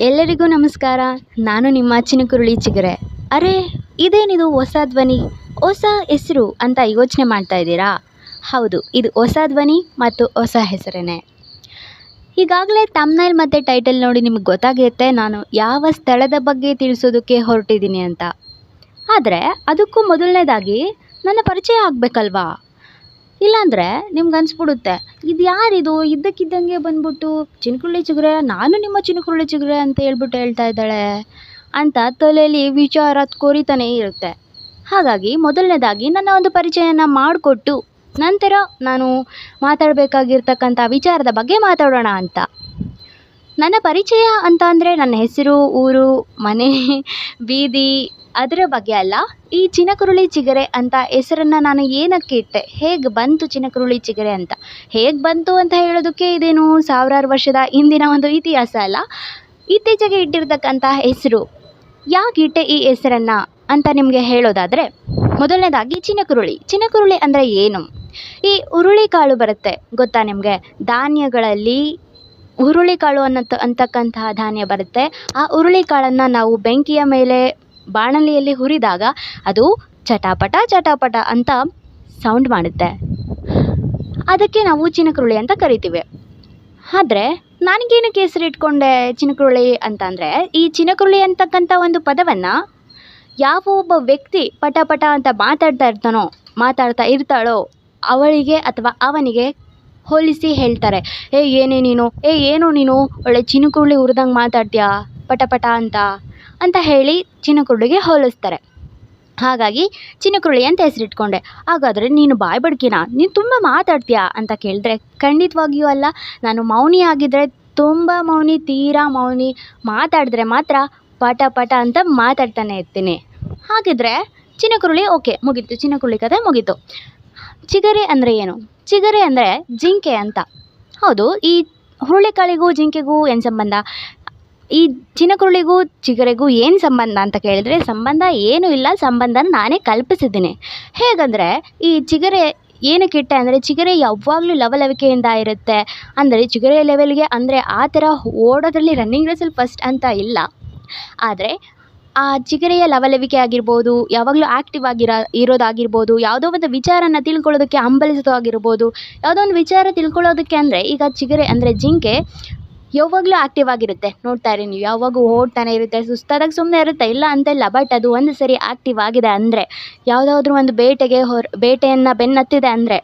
ಎಲ್ಲರಿಗೂ ನಮಸ್ಕಾರ. ನಾನು ನಿಮ್ಮ ಚಿನಕುರುಳಿ ಚಿಗರೆ. ಅರೆ, ಇದೇನಿದು ಹೊಸ ಧ್ವನಿ? ಹೊಸ ಹೆಸರು ಅಂತ ಯೋಚನೆ ಮಾಡ್ತಾ ಇದ್ದೀರಾ? ಹೌದು, ಇದು ಹೊಸ ಧ್ವನಿ ಮತ್ತು ಹೊಸ ಹೆಸರೇನೆ. ಈಗಾಗಲೇ ತಮ್ನೈಲ್ ಮತ್ತು ಟೈಟಲ್ ನೋಡಿ ನಿಮಗೆ ಗೊತ್ತಾಗುತ್ತೆ ನಾನು ಯಾವ ಸ್ಥಳದ ಬಗ್ಗೆ ತಿಳಿಸೋದಕ್ಕೆ ಹೊರಟಿದ್ದೀನಿ ಅಂತ. ಆದರೆ, ಅದಕ್ಕೂ ಮೊದಲನೇದಾಗಿ, ನನ್ನ ಪರಿಚಯ ಆಗಬೇಕಲ್ವಾ? ಇಲ್ಲಾಂದರೆ ನಿಮ್ಗೆ ಅನಿಸ್ಬಿಡುತ್ತೆ, ಇದು ಯಾರಿದು ಇದ್ದಕ್ಕಿದ್ದಂಗೆ ಬಂದ್ಬಿಟ್ಟು ಚಿನ್ಕುರುಳಿ ಚಿಗುರೆ, ನಾನು ನಿಮ್ಮ ಚಿನ್ಕುರುಳಿ ಚಿಗುರೆ ಅಂತ ಹೇಳ್ಬಿಟ್ಟು ಹೇಳ್ತಾ ಇದ್ದಾಳೆ ಅಂತ ತಲೆಯಲ್ಲಿ ವಿಚಾರ ಕೋರಿತಾನೇ ಇರುತ್ತೆ. ಹಾಗಾಗಿ ಮೊದಲನೇದಾಗಿ ನನ್ನ ಒಂದು ಪರಿಚಯನ ಮಾಡಿಕೊಟ್ಟು ನಂತರ ನಾನು ಮಾತಾಡಬೇಕಾಗಿರ್ತಕ್ಕಂಥ ವಿಚಾರದ ಬಗ್ಗೆ ಮಾತಾಡೋಣ ಅಂತ. ನನ್ನ ಪರಿಚಯ ಅಂತ ಅಂದರೆ ನನ್ನ ಹೆಸರು, ಊರು, ಮನೆ, ಬೀದಿ ಅದರ ಬಗ್ಗೆ ಅಲ್ಲ, ಈ ಚಿನಕುರುಳಿ ಚಿಗರೆ ಅಂತ ಹೆಸರನ್ನು ನಾನು ಏನಕ್ಕೆ ಇಟ್ಟೆ? ಹೇಗೆ ಬಂತು ಚಿನಕುರುಳಿ ಚಿಗರೆ ಅಂತ? ಹೇಗೆ ಬಂತು ಅಂತ ಹೇಳೋದಕ್ಕೆ ಇದೇನು ಸಾವಿರಾರು ವರ್ಷದ ಹಿಂದಿನ ಒಂದು ಇತಿಹಾಸ ಅಲ್ಲ. ಇತ್ತೀಚೆಗೆ ಇಟ್ಟಿರ್ತಕ್ಕಂಥ ಹೆಸರು ಯಾಕೆ ಇಟ್ಟೆ ಈ ಹೆಸರನ್ನು ಅಂತ ನಿಮಗೆ ಹೇಳೋದಾದರೆ, ಮೊದಲನೇದಾಗಿ ಚಿನಕುರುಳಿ. ಚಿನಕುರುಳಿ ಅಂದರೆ ಏನು? ಈ ಹುರುಳಿಕಾಳು ಬರುತ್ತೆ, ಗೊತ್ತಾ ನಿಮಗೆ? ಧಾನ್ಯಗಳಲ್ಲಿ ಹುರುಳಿಕಾಳು ಅನ್ನೋ ಅಂತಕ್ಕಂತಹ ಧಾನ್ಯ ಬರುತ್ತೆ. ಆ ಹುರುಳಿಕಾಳನ್ನು ನಾವು ಬೆಂಕಿಯ ಮೇಲೆ ಬಾಣಲೆಯಲ್ಲಿ ಹುರಿದಾಗ ಅದು ಚಟಾಪಟ ಚಟಾಪಟ ಅಂತ ಸೌಂಡ್ ಮಾಡುತ್ತೆ. ಅದಕ್ಕೆ ನಾವು ಚಿನಕುರುಳಿ ಅಂತ ಕರಿತೀವಿ. ಆದರೆ ನನಗೇನಕ್ಕೆ ಕೇಸರಿ ಇಟ್ಕೊಂಡೆ ಚಿನಕುರುಳಿ ಅಂತಂದರೆ ಈ ಚಿನಕುರುಳಿ ಅಂತಕ್ಕಂಥ ಒಂದು ಪದವನ್ನು ಯಾವ ಒಬ್ಬ ವ್ಯಕ್ತಿ ಪಟಪಟ ಪಟ ಅಂತ ಮಾತಾಡ್ತಾ ಇರ್ತಾನೋ, ಮಾತಾಡ್ತಾ ಇರ್ತಾಳೋ, ಅವಳಿಗೆ ಅಥವಾ ಅವನಿಗೆ ಹೋಲಿಸಿ ಹೇಳ್ತಾರೆ. ಏ, ಏನೇ ನೀನು? ಏ, ಏನು ನೀನು? ಒಳ್ಳೆ ಚಿನಕುರುಳಿ ಹುರಿದಂಗೆ ಮಾತಾಡ್ತೀಯಾ? ಪಟ ಪಟ ಅಂತ ಅಂತ ಹೇಳಿ ಚಿನಕುರುಳಿಗೆ ಹೋಲಿಸ್ತಾರೆ. ಹಾಗಾಗಿ ಚಿನಕುರುಳಿ ಅಂತ ಹೆಸರಿಟ್ಕೊಂಡೆ. ಹಾಗಾದರೆ ನೀನು ಬಾಯಿ ಬಡ್ಕಿನ? ನೀನು ತುಂಬ ಮಾತಾಡ್ತೀಯಾ? ಅಂತ ಕೇಳಿದ್ರೆ, ಖಂಡಿತವಾಗಿಯೂ ಅಲ್ಲ. ನಾನು ಮೌನಿ ಆಗಿದ್ದರೆ ತುಂಬ ಮೌನಿ, ತೀರಾ ಮೌನಿ. ಮಾತಾಡಿದ್ರೆ ಮಾತ್ರ ಪಟ ಪಟ ಅಂತ ಮಾತಾಡ್ತಾನೆ ಇರ್ತೀನಿ. ಹಾಗಿದ್ರೆ ಚಿನಕುರುಳಿ, ಓಕೆ, ಮುಗೀತು. ಚಿನಕುರುಳಿ ಕಥೆ ಮುಗೀತು. ಚಿಗರೆ ಅಂದರೆ ಏನು? ಚಿಗರೆ ಅಂದರೆ ಜಿಂಕೆ ಅಂತ. ಹೌದು, ಈ ಹುರುಳಿಕಾಳಿಗೂ ಜಿಂಕೆಗೂ ಏನು ಸಂಬಂಧ? ಈ ಚಿನಕುರುಳಿಗೂ ಚಿಗರೆಗೂ ಏನು ಸಂಬಂಧ ಅಂತ ಕೇಳಿದರೆ ಸಂಬಂಧ ಏನೂ ಇಲ್ಲ, ಸಂಬಂಧನ ನಾನೇ ಕಲ್ಪಿಸಿದ್ದೀನಿ. ಹೇಗಂದರೆ ಈ ಚಿಗರೆ ಏನು ಇಟ್ಟೆ ಅಂದರೆ ಚಿಗರೆ ಯಾವಾಗಲೂ ಲವಲವಿಕೆಯಿಂದ ಇರುತ್ತೆ. ಅಂದರೆ ಚಿಗರೆ ಲೆವೆಲ್ಗೆ ಅಂದರೆ ಆ ಥರ ಓಡೋದ್ರಲ್ಲಿ ರನ್ನಿಂಗ್ ರೇಸಲ್ಲಿ ಫಸ್ಟ್ ಅಂತ ಇಲ್ಲ. ಆದರೆ ಆ ಚಿಗರೆಯ ಲವಲವಿಕೆ ಆಗಿರ್ಬೋದು, ಯಾವಾಗಲೂ ಆ್ಯಕ್ಟಿವ್ ಆಗಿರೋ, ಇರೋದಾಗಿರ್ಬೋದು, ಯಾವುದೋ ಒಂದು ವಿಚಾರನ ತಿಳ್ಕೊಳ್ಳೋದಕ್ಕೆ ಹಂಬಲಿಸೋದಾಗಿರ್ಬೋದು ಯಾವುದೋ ಒಂದು ವಿಚಾರ ತಿಳ್ಕೊಳ್ಳೋದಕ್ಕೆ ಅಂದರೆ ಈಗ ಚಿಗರೆ ಅಂದರೆ ಜಿಂಕೆ ಯಾವಾಗಲೂ ಆಕ್ಟಿವ್ ಆಗಿರುತ್ತೆ. ನೋಡ್ತಾ ಇರಿ ನೀವು ಯಾವಾಗೂ ಓಡ್ತಾನೆ ಇರುತ್ತೆ, ಸುಸ್ತಾದಾಗ ಸುಮ್ಮನೆ ಇರುತ್ತೆ, ಇಲ್ಲ ಅಂತಿಲ್ಲ ಬಟ್ ಅದು ಒಂದು ಸರಿ ಆ್ಯಕ್ಟಿವ್ ಆಗಿದೆ ಅಂದರೆ, ಯಾವುದಾದ್ರೂ ಒಂದು ಬೇಟೆಗೆ ಹೊರ, ಬೇಟೆಯನ್ನು ಬೆನ್ನತ್ತಿದೆ ಅಂದರೆ,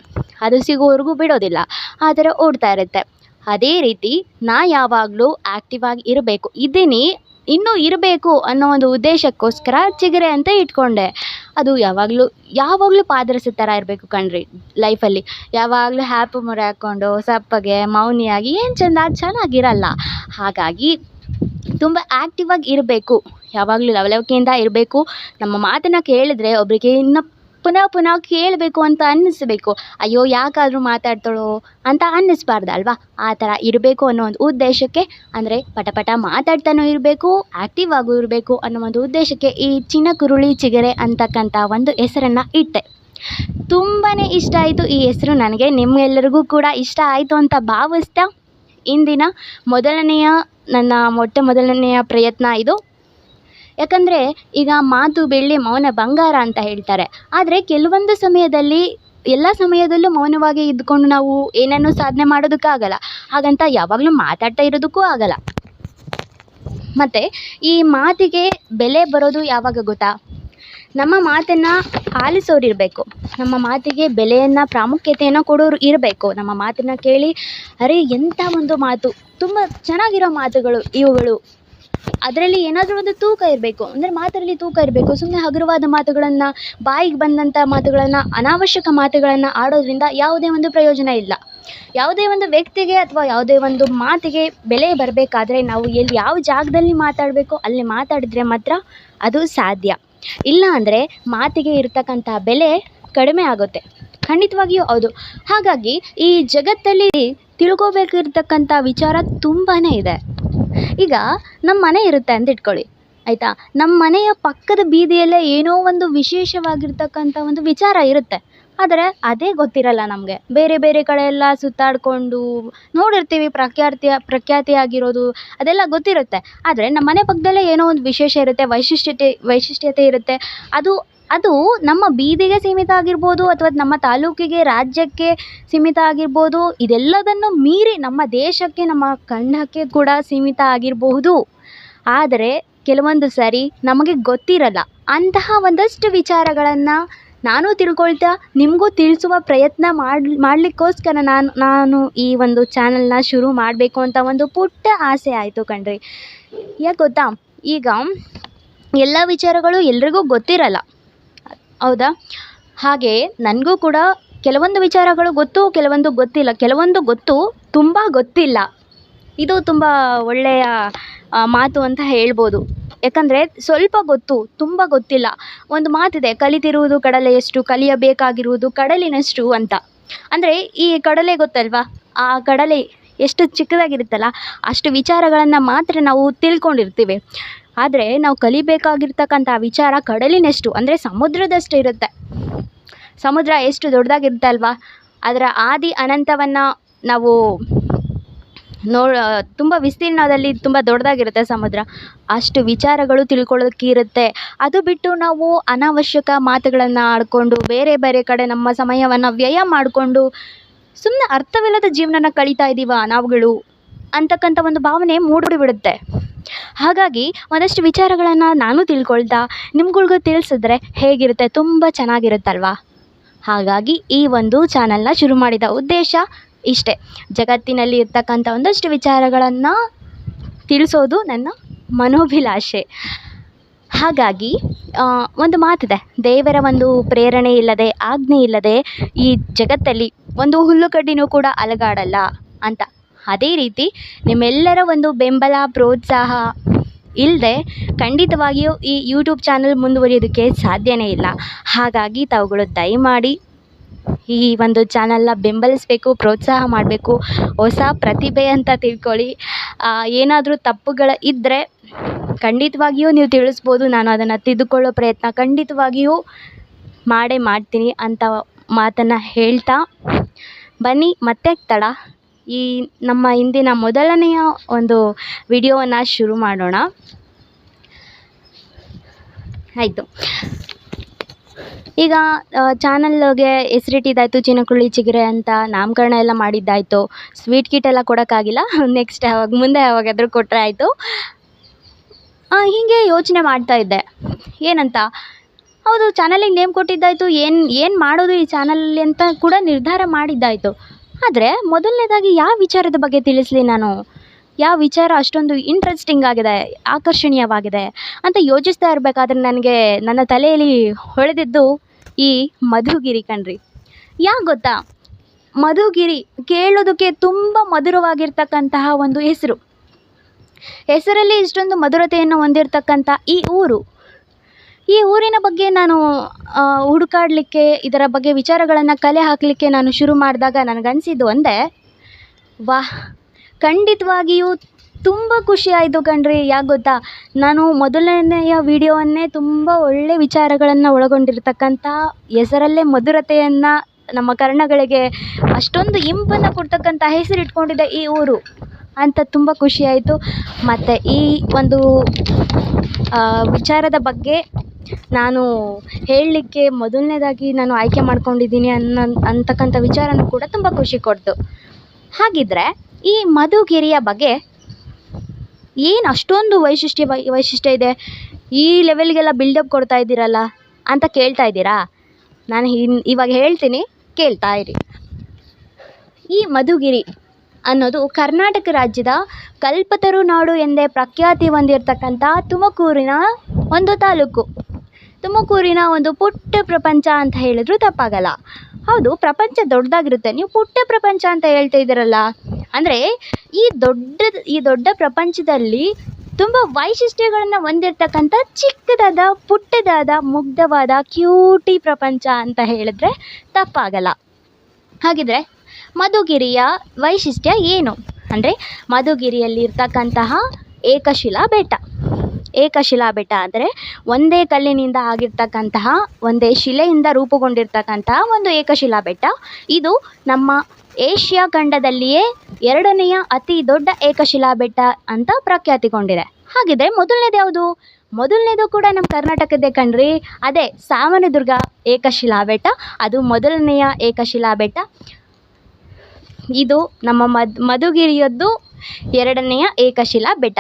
ಅದು ಸಿಗೋವರೆಗೂ ಬಿಡೋದಿಲ್ಲ, ಆ ಥರ ಓಡ್ತಾ ಇರುತ್ತೆ. ಅದೇ ರೀತಿ ನಾ ಯಾವಾಗಲೂ ಆ್ಯಕ್ಟಿವ್ ಆಗಿ ಇರಬೇಕು. ಇದ್ದೀನಿ ಇನ್ನೂ ಇರಬೇಕು ಅನ್ನೋ ಒಂದು ಉದ್ದೇಶಕ್ಕೋಸ್ಕರ ಚಿಗರೆ ಅಂತ ಇಟ್ಕೊಂಡೆ. ಅದು ಯಾವಾಗಲೂ ಯಾವಾಗಲೂ ಪಾದರಸದ ಥರ ಇರಬೇಕು ಕಣ್ರಿ ಲೈಫಲ್ಲಿ ಯಾವಾಗಲೂ ಹ್ಯಾಪಿ ಮೊರೆ ಹಾಕ್ಕೊಂಡು ಸಪ್ಪಗೆ, ಮೌನಿಯಾಗಿ, ಏನು ಚೆಂದ ಚೆನ್ನಾಗಿರಲ್ಲ. ಹಾಗಾಗಿ ತುಂಬ ಆ್ಯಕ್ಟಿವಾಗಿ ಇರಬೇಕು. ಯಾವಾಗಲೂ ಲವಲವಿಕೆಯಿಂದ ಇರಬೇಕು. ನಮ್ಮ ಮಾತನ್ನು ಕೇಳಿದ್ರೆ ಒಬ್ಬರಿಗೆ ಇನ್ನು ಪುನಃ ಪುನಃ ಕೇಳಬೇಕು ಅಂತ ಅನ್ನಿಸ್ಬೇಕು. ಅಯ್ಯೋ, ಯಾಕಾದರೂ ಮಾತಾಡ್ತಾಳೋ ಅಂತ ಅನ್ನಿಸ್ಬಾರ್ದಲ್ವಾ? ಆ ಥರ ಇರಬೇಕು ಅನ್ನೋ ಒಂದು ಉದ್ದೇಶಕ್ಕೆ, ಅಂದರೆ ಪಟ ಪಟ ಮಾತಾಡ್ತಾನೂ ಇರಬೇಕು ಆ್ಯಕ್ಟಿವ್ ಆಗೂ ಇರಬೇಕು ಅನ್ನೋ ಒಂದು ಉದ್ದೇಶಕ್ಕೆ ಈ ಚಿನಕುರುಳಿ ಚಿಗರೆ ಅಂತಕ್ಕಂಥ ಒಂದು ಹೆಸರನ್ನು ಇಟ್ಟೆ. ತುಂಬಾ ಇಷ್ಟ ಆಯಿತು ಈ ಹೆಸರು ನನಗೆ. ನಿಮ್ಗೆಲ್ಲರಿಗೂ ಕೂಡ ಇಷ್ಟ ಆಯಿತು ಅಂತ ಭಾವಿಸ್ತಾ, ಇಂದಿನ ಮೊದಲನೆಯ ನನ್ನ ಮೊಟ್ಟ ಮೊದಲನೆಯ ಪ್ರಯತ್ನ ಇದು. ಯಾಕಂದರೆ ಈಗ ಮಾತು ಬೆಳ್ಳಿ ಮೌನ ಬಂಗಾರ ಅಂತ ಹೇಳ್ತಾರೆ. ಆದರೆ ಕೆಲವೊಂದು ಸಮಯದಲ್ಲಿ ಎಲ್ಲ ಸಮಯದಲ್ಲೂ ಮೌನವಾಗಿ ಇದ್ದುಕೊಂಡು ನಾವು ಏನನ್ನೂ ಸಾಧನೆ ಮಾಡೋದಕ್ಕಾಗಲ್ಲ ಹಾಗಂತ ಯಾವಾಗಲೂ ಮಾತಾಡ್ತಾ ಇರೋದಕ್ಕೂ ಆಗಲ್ಲ. ಮತ್ತು ಈ ಮಾತಿಗೆ ಬೆಲೆ ಬರೋದು ಯಾವಾಗ ಗೊತ್ತಾ? ನಮ್ಮ ಮಾತನ್ನು ಆಲಿಸೋರು ಇರಬೇಕು ನಮ್ಮ ಮಾತಿಗೆ ಬೆಲೆಯನ್ನು, ಪ್ರಾಮುಖ್ಯತೆಯನ್ನು ಕೊಡೋರು ಇರಬೇಕು. ನಮ್ಮ ಮಾತನ್ನು ಕೇಳಿ, ಅರೆ ಎಂಥ ಒಂದು ಮಾತು? ತುಂಬ ಚೆನ್ನಾಗಿರೋ ಮಾತುಗಳು ಇವುಗಳು. ಅದರಲ್ಲಿ ಏನಾದರೂ ಒಂದು ತೂಕ ಇರಬೇಕು. ಅಂದರೆ ಮಾತಲ್ಲಿ ತೂಕ ಇರಬೇಕು. ಸುಮ್ಮನೆ ಹಗುರವಾದ ಮಾತುಗಳನ್ನು, ಬಾಯಿಗೆ ಬಂದಂಥ ಮಾತುಗಳನ್ನು, ಅನಾವಶ್ಯಕ ಮಾತುಗಳನ್ನು ಆಡೋದ್ರಿಂದ ಯಾವುದೇ ಒಂದು ಪ್ರಯೋಜನ ಇಲ್ಲ. ಯಾವುದೇ ಒಂದು ವ್ಯಕ್ತಿಗೆ ಅಥವಾ ಯಾವುದೇ ಒಂದು ಮಾತಿಗೆ ಬೆಲೆ ಬರಬೇಕಾದ್ರೆ ನಾವು ಎಲ್ಲಿ ಯಾವ ಜಾಗದಲ್ಲಿ ಮಾತಾಡಬೇಕೋ ಅಲ್ಲಿ ಮಾತಾಡಿದ್ರೆ ಮಾತ್ರ ಅದು ಸಾಧ್ಯ. ಇಲ್ಲ ಅಂದರೆ ಮಾತಿಗೆ ಇರತಕ್ಕಂಥ ಬೆಲೆ ಕಡಿಮೆ ಆಗುತ್ತೆ. ಖಂಡಿತವಾಗಿಯೂ ಹೌದು. ಹಾಗಾಗಿ ಈ ಜಗತ್ತಲ್ಲಿ ತಿಳ್ಕೋಬೇಕಿರ್ತಕ್ಕಂಥ ವಿಚಾರ ತುಂಬಾ ಇದೆ. ಈಗ ನಮ್ಮ ಮನೆ ಇರುತ್ತೆ ಅಂತ ಇಟ್ಕೊಳ್ಳಿ, ಆಯಿತಾ? ನಮ್ಮ ಮನೆಯ ಪಕ್ಕದ ಬೀದಿಯಲ್ಲೇ ಏನೋ ಒಂದು ವಿಶೇಷವಾಗಿರ್ತಕ್ಕಂಥ ಒಂದು ವಿಚಾರ ಇರುತ್ತೆ. ಆದರೆ ಅದೇ ಗೊತ್ತಿರಲ್ಲ ನಮಗೆ. ಬೇರೆ ಬೇರೆ ಕಡೆ ಎಲ್ಲ ಸುತ್ತಾಡಿಕೊಂಡು ನೋಡಿರ್ತೀವಿ, ಪ್ರಖ್ಯಾತಿಯ, ಪ್ರಖ್ಯಾತಿಯಾಗಿರೋದು, ಅದೆಲ್ಲ ಗೊತ್ತಿರುತ್ತೆ. ಆದರೆ ನಮ್ಮ ಮನೆ ಪಕ್ಕದಲ್ಲೇ ಏನೋ ಒಂದು ವಿಶೇಷ ಇರುತ್ತೆ, ವೈಶಿಷ್ಟ್ಯತೆ ವೈಶಿಷ್ಟ್ಯತೆ ಇರುತ್ತೆ. ಅದು ಅದು ನಮ್ಮ ಬೀದಿಗೆ ಸೀಮಿತ ಆಗಿರ್ಬೋದು ಅಥವಾ ನಮ್ಮ ತಾಲೂಕಿಗೆ, ರಾಜ್ಯಕ್ಕೆ ಸೀಮಿತ ಆಗಿರ್ಬೋದು, ಇದೆಲ್ಲದನ್ನು ಮೀರಿ ನಮ್ಮ ದೇಶಕ್ಕೆ, ನಮ್ಮ ಖಂಡಕ್ಕೆ ಕೂಡ ಸೀಮಿತ ಆಗಿರಬಹುದು. ಆದರೆ ಕೆಲವೊಂದು ಸಾರಿ ನಮಗೆ ಗೊತ್ತಿರಲ್ಲ. ಅಂತಹ ಒಂದಷ್ಟು ವಿಚಾರಗಳನ್ನು ನಾನು ತಿಳ್ಕೊಳ್ತಾ ನಿಮಗೂ ತಿಳಿಸುವ ಪ್ರಯತ್ನ ಮಾಡಿ, ಮಾಡಲಿಕ್ಕೋಸ್ಕರ ನಾನು ನಾನು ಈ ಒಂದು ಚಾನಲ್ನ ಶುರು ಮಾಡಬೇಕು ಅಂತ ಒಂದು ಪುಟ್ಟ ಆಸೆ ಆಯಿತು ಕಣ್ರಿ. ಯಾಕೆ ಗೊತ್ತಾ? ಈಗ ಎಲ್ಲ ವಿಚಾರಗಳು ಎಲ್ರಿಗೂ ಗೊತ್ತಿರಲ್ಲ. ಹೌದಾ? ಹಾಗೆ ನನಗೂ ಕೂಡ ಕೆಲವೊಂದು ವಿಚಾರಗಳು ಗೊತ್ತು, ಕೆಲವೊಂದು ಗೊತ್ತಿಲ್ಲ. ಕೆಲವೊಂದು ಗೊತ್ತು ತುಂಬ ಗೊತ್ತಿಲ್ಲ. ಇದು ತುಂಬ ಒಳ್ಳೆಯ ಮಾತು ಅಂತ ಹೇಳ್ಬೋದು. ಯಾಕಂದರೆ ಸ್ವಲ್ಪ ಗೊತ್ತು, ತುಂಬ ಗೊತ್ತಿಲ್ಲ. ಒಂದು ಮಾತಿದೆ, ಕಲಿತಿರುವುದು ಕಡಲೆಯಷ್ಟು, ಕಲಿಯಬೇಕಾಗಿರುವುದು ಕಡಲಿನಷ್ಟು ಅಂತ. ಅಂದರೆ ಈ ಕಡಲೆ ಗೊತ್ತಲ್ವಾ? ಆ ಕಡಲೆ ಎಷ್ಟು ಚಿಕ್ಕದಾಗಿರುತ್ತಲ್ಲ, ಅಷ್ಟು ವಿಚಾರಗಳನ್ನು ಮಾತ್ರ ನಾವು ತಿಳ್ಕೊಂಡಿರ್ತೀವಿ. ಆದರೆ ನಾವು ಕಲಿಬೇಕಾಗಿರ್ತಕ್ಕಂಥ ವಿಚಾರ ಕಡಲಿನಷ್ಟು, ಅಂದರೆ ಸಮುದ್ರದಷ್ಟು ಇರುತ್ತೆ. ಸಮುದ್ರ ಎಷ್ಟು ದೊಡ್ಡದಾಗಿರುತ್ತೆ ಅಲ್ವಾ? ಅದರ ಆದಿ ಅನಂತವನ್ನು ನಾವು ನೋ ತುಂಬ ವಿಸ್ತೀರ್ಣದಲ್ಲಿ ತುಂಬ ದೊಡ್ಡದಾಗಿರುತ್ತೆ ಸಮುದ್ರ. ಅಷ್ಟು ವಿಚಾರಗಳು ತಿಳ್ಕೊಳ್ಳೋಕ್ಕಿರುತ್ತೆ ಅದು ಬಿಟ್ಟು ನಾವು ಅನಾವಶ್ಯಕ ಮಾತುಗಳನ್ನು ಆಡಿಕೊಂಡು, ಬೇರೆ ಬೇರೆ ಕಡೆ ನಮ್ಮ ಸಮಯವನ್ನು ವ್ಯಯ ಮಾಡಿಕೊಂಡು ಸುಮ್ಮನೆ ಅರ್ಥವಿಲ್ಲದ ಜೀವನನ ಕಳೀತಾ ಇದ್ದೀವ ನಾವುಗಳು ಅಂತಕ್ಕಂಥ ಒಂದು ಭಾವನೆ ಮೂಡಿಬಿಡುತ್ತೆ. ಹಾಗಾಗಿ ಒಂದಷ್ಟು ವಿಚಾರಗಳನ್ನು ನಾನು ತಿಳ್ಕೊಳ್ತಾ ನಿಮ್ಗಳ್ಗೂ ತಿಳಿಸಿದ್ರೆ ಹೇಗಿರುತ್ತೆ? ತುಂಬ ಚೆನ್ನಾಗಿರುತ್ತಲ್ವಾ? ಹಾಗಾಗಿ ಈ ಒಂದು ಚಾನಲ್ನ ಶುರು ಮಾಡಿದ ಉದ್ದೇಶ ಇಷ್ಟೇ. ಜಗತ್ತಿನಲ್ಲಿ ಇರ್ತಕ್ಕಂಥ ಒಂದಷ್ಟು ವಿಚಾರಗಳನ್ನು ತಿಳಿಸೋದು ನನ್ನ ಮನೋಭಿಲಾಷೆ. ಹಾಗಾಗಿ ಒಂದು ಮಾತಿದೆ. ದೇವರ ಒಂದು ಪ್ರೇರಣೆ ಇಲ್ಲದೆ, ಆಜ್ಞೆ ಇಲ್ಲದೆ ಈ ಜಗತ್ತಲ್ಲಿ ಒಂದು ಹುಲ್ಲುಕಡ್ಡಿನೂ ಕೂಡ ಅಲಗಾಡಲ್ಲ ಅಂತ. ಅದೇ ರೀತಿ ನಿಮ್ಮೆಲ್ಲರ ಒಂದು ಬೆಂಬಲ, ಪ್ರೋತ್ಸಾಹ ಇಲ್ಲದೆ ಖಂಡಿತವಾಗಿಯೂ ಈ ಯೂಟ್ಯೂಬ್ ಚಾನಲ್ ಮುಂದುವರಿಯೋದಕ್ಕೆ ಸಾಧ್ಯವೇ ಇಲ್ಲ. ಹಾಗಾಗಿ ತಾವುಗಳು ದಯಮಾಡಿ ಈ ಒಂದು ಚಾನಲ್ನ ಬೆಂಬಲಿಸಬೇಕು, ಪ್ರೋತ್ಸಾಹ ಮಾಡಬೇಕು, ಹೊಸ ಪ್ರತಿಭೆ ಅಂತ ತಿಳ್ಕೊಳ್ಳಿ. ಏನಾದರೂ ತಪ್ಪುಗಳು ಇದ್ದರೆ ಖಂಡಿತವಾಗಿಯೂ ನೀವು ತಿಳಿಸ್ಬೋದು, ನಾನು ಅದನ್ನು ತಿದ್ದುಕೊಳ್ಳೋ ಪ್ರಯತ್ನ ಖಂಡಿತವಾಗಿಯೂ ಮಾಡೇ ಮಾಡ್ತೀನಿ ಅಂತ ಮಾತನ್ನು ಹೇಳ್ತಾ ಬನ್ನಿ. ಮತ್ತೆ ತಡ. ಈ ನಮ್ಮ ಇಂದಿನ ಮೊದಲನೆಯ ಒಂದು ವಿಡಿಯೋವನ್ನು ಶುರು ಮಾಡೋಣ. ಆಯಿತು. ಈಗ ಚಾನಲ್ಗೆ ಹೆಸರಿಟ್ಟಿದ್ದಾಯಿತು ಚಿನಕುಳ್ಳಿ ಚಿಗುರೆ ಅಂತ, ನಾಮಕರಣ ಎಲ್ಲ ಮಾಡಿದ್ದಾಯಿತು. ಸ್ವೀಟ್ ಕಿಟ್ ಎಲ್ಲ ಕೊಡೋಕ್ಕಾಗಿಲ್ಲ. ನೆಕ್ಸ್ಟ್ ಯಾವಾಗ, ಮುಂದೆ ಯಾವಾಗಾದರೂ ಕೊಟ್ಟರೆ ಆಯಿತು. ಹೀಗೆ ಯೋಚನೆ ಮಾಡ್ತಾ ಇದ್ದೆ. ಏನಂತ? ಹೌದು, ಚಾನಲಿಗೆ ನೇಮ್ ಕೊಟ್ಟಿದ್ದಾಯಿತು. ಏನು ಏನು ಮಾಡೋದು ಈ ಚಾನಲಲ್ಲಿ ಅಂತ ಕೂಡ ನಿರ್ಧಾರ ಮಾಡಿದ್ದಾಯಿತು. ಆದರೆ ಮೊದಲನೇದಾಗಿ ಯಾವ ವಿಚಾರದ ಬಗ್ಗೆ ತಿಳಿಸಲಿ ನಾನು? ಯಾವ ವಿಚಾರ ಅಷ್ಟೊಂದು ಇಂಟ್ರೆಸ್ಟಿಂಗ್ ಆಗಿದೆ, ಆಕರ್ಷಣೀಯವಾಗಿದೆ ಅಂತ ಯೋಚಿಸ್ತಾ ಇರಬೇಕಾದ್ರೆ ನನಗೆ ನನ್ನ ತಲೆಯಲ್ಲಿ ಹೊಳೆದಿದ್ದು ಈ ಮಧುಗಿರಿ ಕಣ್ರಿ. ಯಾಕೆ ಗೊತ್ತಾ? ಮಧುಗಿರಿ ಕೇಳೋದಕ್ಕೆ ತುಂಬ ಮಧುರವಾಗಿರ್ತಕ್ಕಂತಹ ಒಂದು ಹೆಸರು. ಹೆಸರಲ್ಲಿ ಇಷ್ಟೊಂದು ಮಧುರತೆಯನ್ನು ಹೊಂದಿರತಕ್ಕಂಥ ಈ ಊರು ಈ ಊರಿನ ಬಗ್ಗೆ ನಾನು ಹುಡುಕಾಡಲಿಕ್ಕೆ, ಇದರ ಬಗ್ಗೆ ವಿಚಾರಗಳನ್ನು ಕಲೆ ಹಾಕಲಿಕ್ಕೆ ನಾನು ಶುರು ಮಾಡಿದಾಗ ನನಗನ್ಸಿದ್ದು ಒಂದೇ, ವಾಹ್, ಖಂಡಿತವಾಗಿಯೂ ತುಂಬ ಖುಷಿ ಆಯಿತು ಕಣ್ರಿ. ಯಾಕೆ ಗೊತ್ತಾ? ನಾನು ಮೊದಲನೆಯ ವಿಡಿಯೋವನ್ನೇ ತುಂಬ ಒಳ್ಳೆ ವಿಚಾರಗಳನ್ನು ಒಳಗೊಂಡಿರ್ತಕ್ಕಂಥ ಹೆಸರಲ್ಲೇ ಮಧುರತೆಯನ್ನು ನಮ್ಮ ಕರ್ಣಗಳಿಗೆ ಅಷ್ಟೊಂದು ಇಂಪನ್ನು ಕೊಡ್ತಕ್ಕಂಥ ಹೆಸರು ಇಟ್ಕೊಂಡಿದೆ ಈ ಊರು. ಅಂತ ತುಂಬ ಖುಷಿಯಾಯಿತು ಮತ್ತು ಈ ಒಂದು ವಿಚಾರದ ಬಗ್ಗೆ ನಾನು ಹೇಳಲಿಕ್ಕೆ ಮೊದಲನೇದಾಗಿ ನಾನು ಆಯ್ಕೆ ಮಾಡ್ಕೊಂಡಿದ್ದೀನಿ ಅನ್ನೋ ಅಂತಕ್ಕಂಥ ವಿಚಾರನೂ ಕೂಡ ತುಂಬ ಖುಷಿ ಕೊಡ್ತು. ಹಾಗಿದ್ದರೆ ಈ ಮಧುಗಿರಿಯ ಬಗ್ಗೆ ಏನು ಅಷ್ಟೊಂದು ವೈಶಿಷ್ಟ್ಯ ವೈಶಿಷ್ಟ್ಯ ಇದೆ? ಈ ಲೆವೆಲ್ಗೆಲ್ಲ ಬಿಲ್ಡಪ್ ಕೊಡ್ತಾ ಇದ್ದೀರಲ್ಲ ಅಂತ ಕೇಳ್ತಾ ಇದ್ದೀರಾ? ನಾನು ಇವಾಗ ಹೇಳ್ತೀನಿ, ಕೇಳ್ತಾ ಇರಿ. ಈ ಮಧುಗಿರಿ ಅನ್ನೋದು ಕರ್ನಾಟಕ ರಾಜ್ಯದ ಕಲ್ಪತರು ನಾಡು ಎಂದೇ ಪ್ರಖ್ಯಾತಿ ಹೊಂದಿರತಕ್ಕಂಥ ತುಮಕೂರಿನ ಒಂದು ತಾಲೂಕು. ತುಮಕೂರಿನ ಒಂದು ಪುಟ್ಟ ಪ್ರಪಂಚ ಅಂತ ಹೇಳಿದ್ರು ತಪ್ಪಾಗಲ್ಲ. ಹೌದು, ಪ್ರಪಂಚ ದೊಡ್ಡದಾಗಿರುತ್ತೆ. ನೀವು ಪುಟ್ಟ ಪ್ರಪಂಚ ಅಂತ ಹೇಳ್ತಾ ಇದ್ದೀರಲ್ಲ. ಅಂದರೆ ಈ ದೊಡ್ಡ ಈ ದೊಡ್ಡ ಪ್ರಪಂಚದಲ್ಲಿ ತುಂಬ ವೈಶಿಷ್ಟ್ಯಗಳನ್ನು ಹೊಂದಿರತಕ್ಕಂಥ ಚಿಕ್ಕದಾದ, ಪುಟ್ಟದಾದ, ಮುಗ್ಧವಾದ, ಕ್ಯೂಟಿ ಪ್ರಪಂಚ ಅಂತ ಹೇಳಿದ್ರೆ ತಪ್ಪಾಗಲ್ಲ. ಹಾಗಿದ್ರೆ ಮಧುಗಿರಿಯ ವೈಶಿಷ್ಟ್ಯ ಏನು? ಅಂದರೆ ಮಧುಗಿರಿಯಲ್ಲಿ ಇರ್ತಕ್ಕಂತಹ ಏಕಶಿಲಾ ಬೆಟ್ಟ ಏಕಶಿಲಾ ಬೆಟ್ಟ ಅಂದರೆ ಒಂದೇ ಕಲ್ಲಿನಿಂದ ಆಗಿರ್ತಕ್ಕಂತಹ, ಒಂದೇ ಶಿಲೆಯಿಂದ ರೂಪುಗೊಂಡಿರ್ತಕ್ಕಂತಹ ಒಂದು ಏಕಶಿಲಾ ಬೆಟ್ಟ. ಇದು ನಮ್ಮ ಏಷ್ಯಾ ಖಂಡದಲ್ಲಿಯೇ ಎರಡನೆಯ ಅತಿ ದೊಡ್ಡ ಏಕಶಿಲಾ ಬೆಟ್ಟ ಅಂತ ಪ್ರಖ್ಯಾತಿಗೊಂಡಿದೆ. ಹಾಗಿದ್ರೆ ಮೊದಲನೇದು ಯಾವುದು? ಮೊದಲನೇದು ಕೂಡ ನಮ್ಮ ಕರ್ನಾಟಕದ್ದೇ ಕಣ್ರಿ. ಅದೇ ಸಾವನದುರ್ಗ ಏಕಶಿಲಾ ಬೆಟ್ಟ. ಅದು ಮೊದಲನೆಯ ಏಕಶಿಲಾ ಬೆಟ್ಟ. ಇದು ನಮ್ಮ ಮದ್, ಮಧುಗಿರಿಯದ್ದು ಎರಡನೆಯ ಏಕಶಿಲಾ ಬೆಟ್ಟ.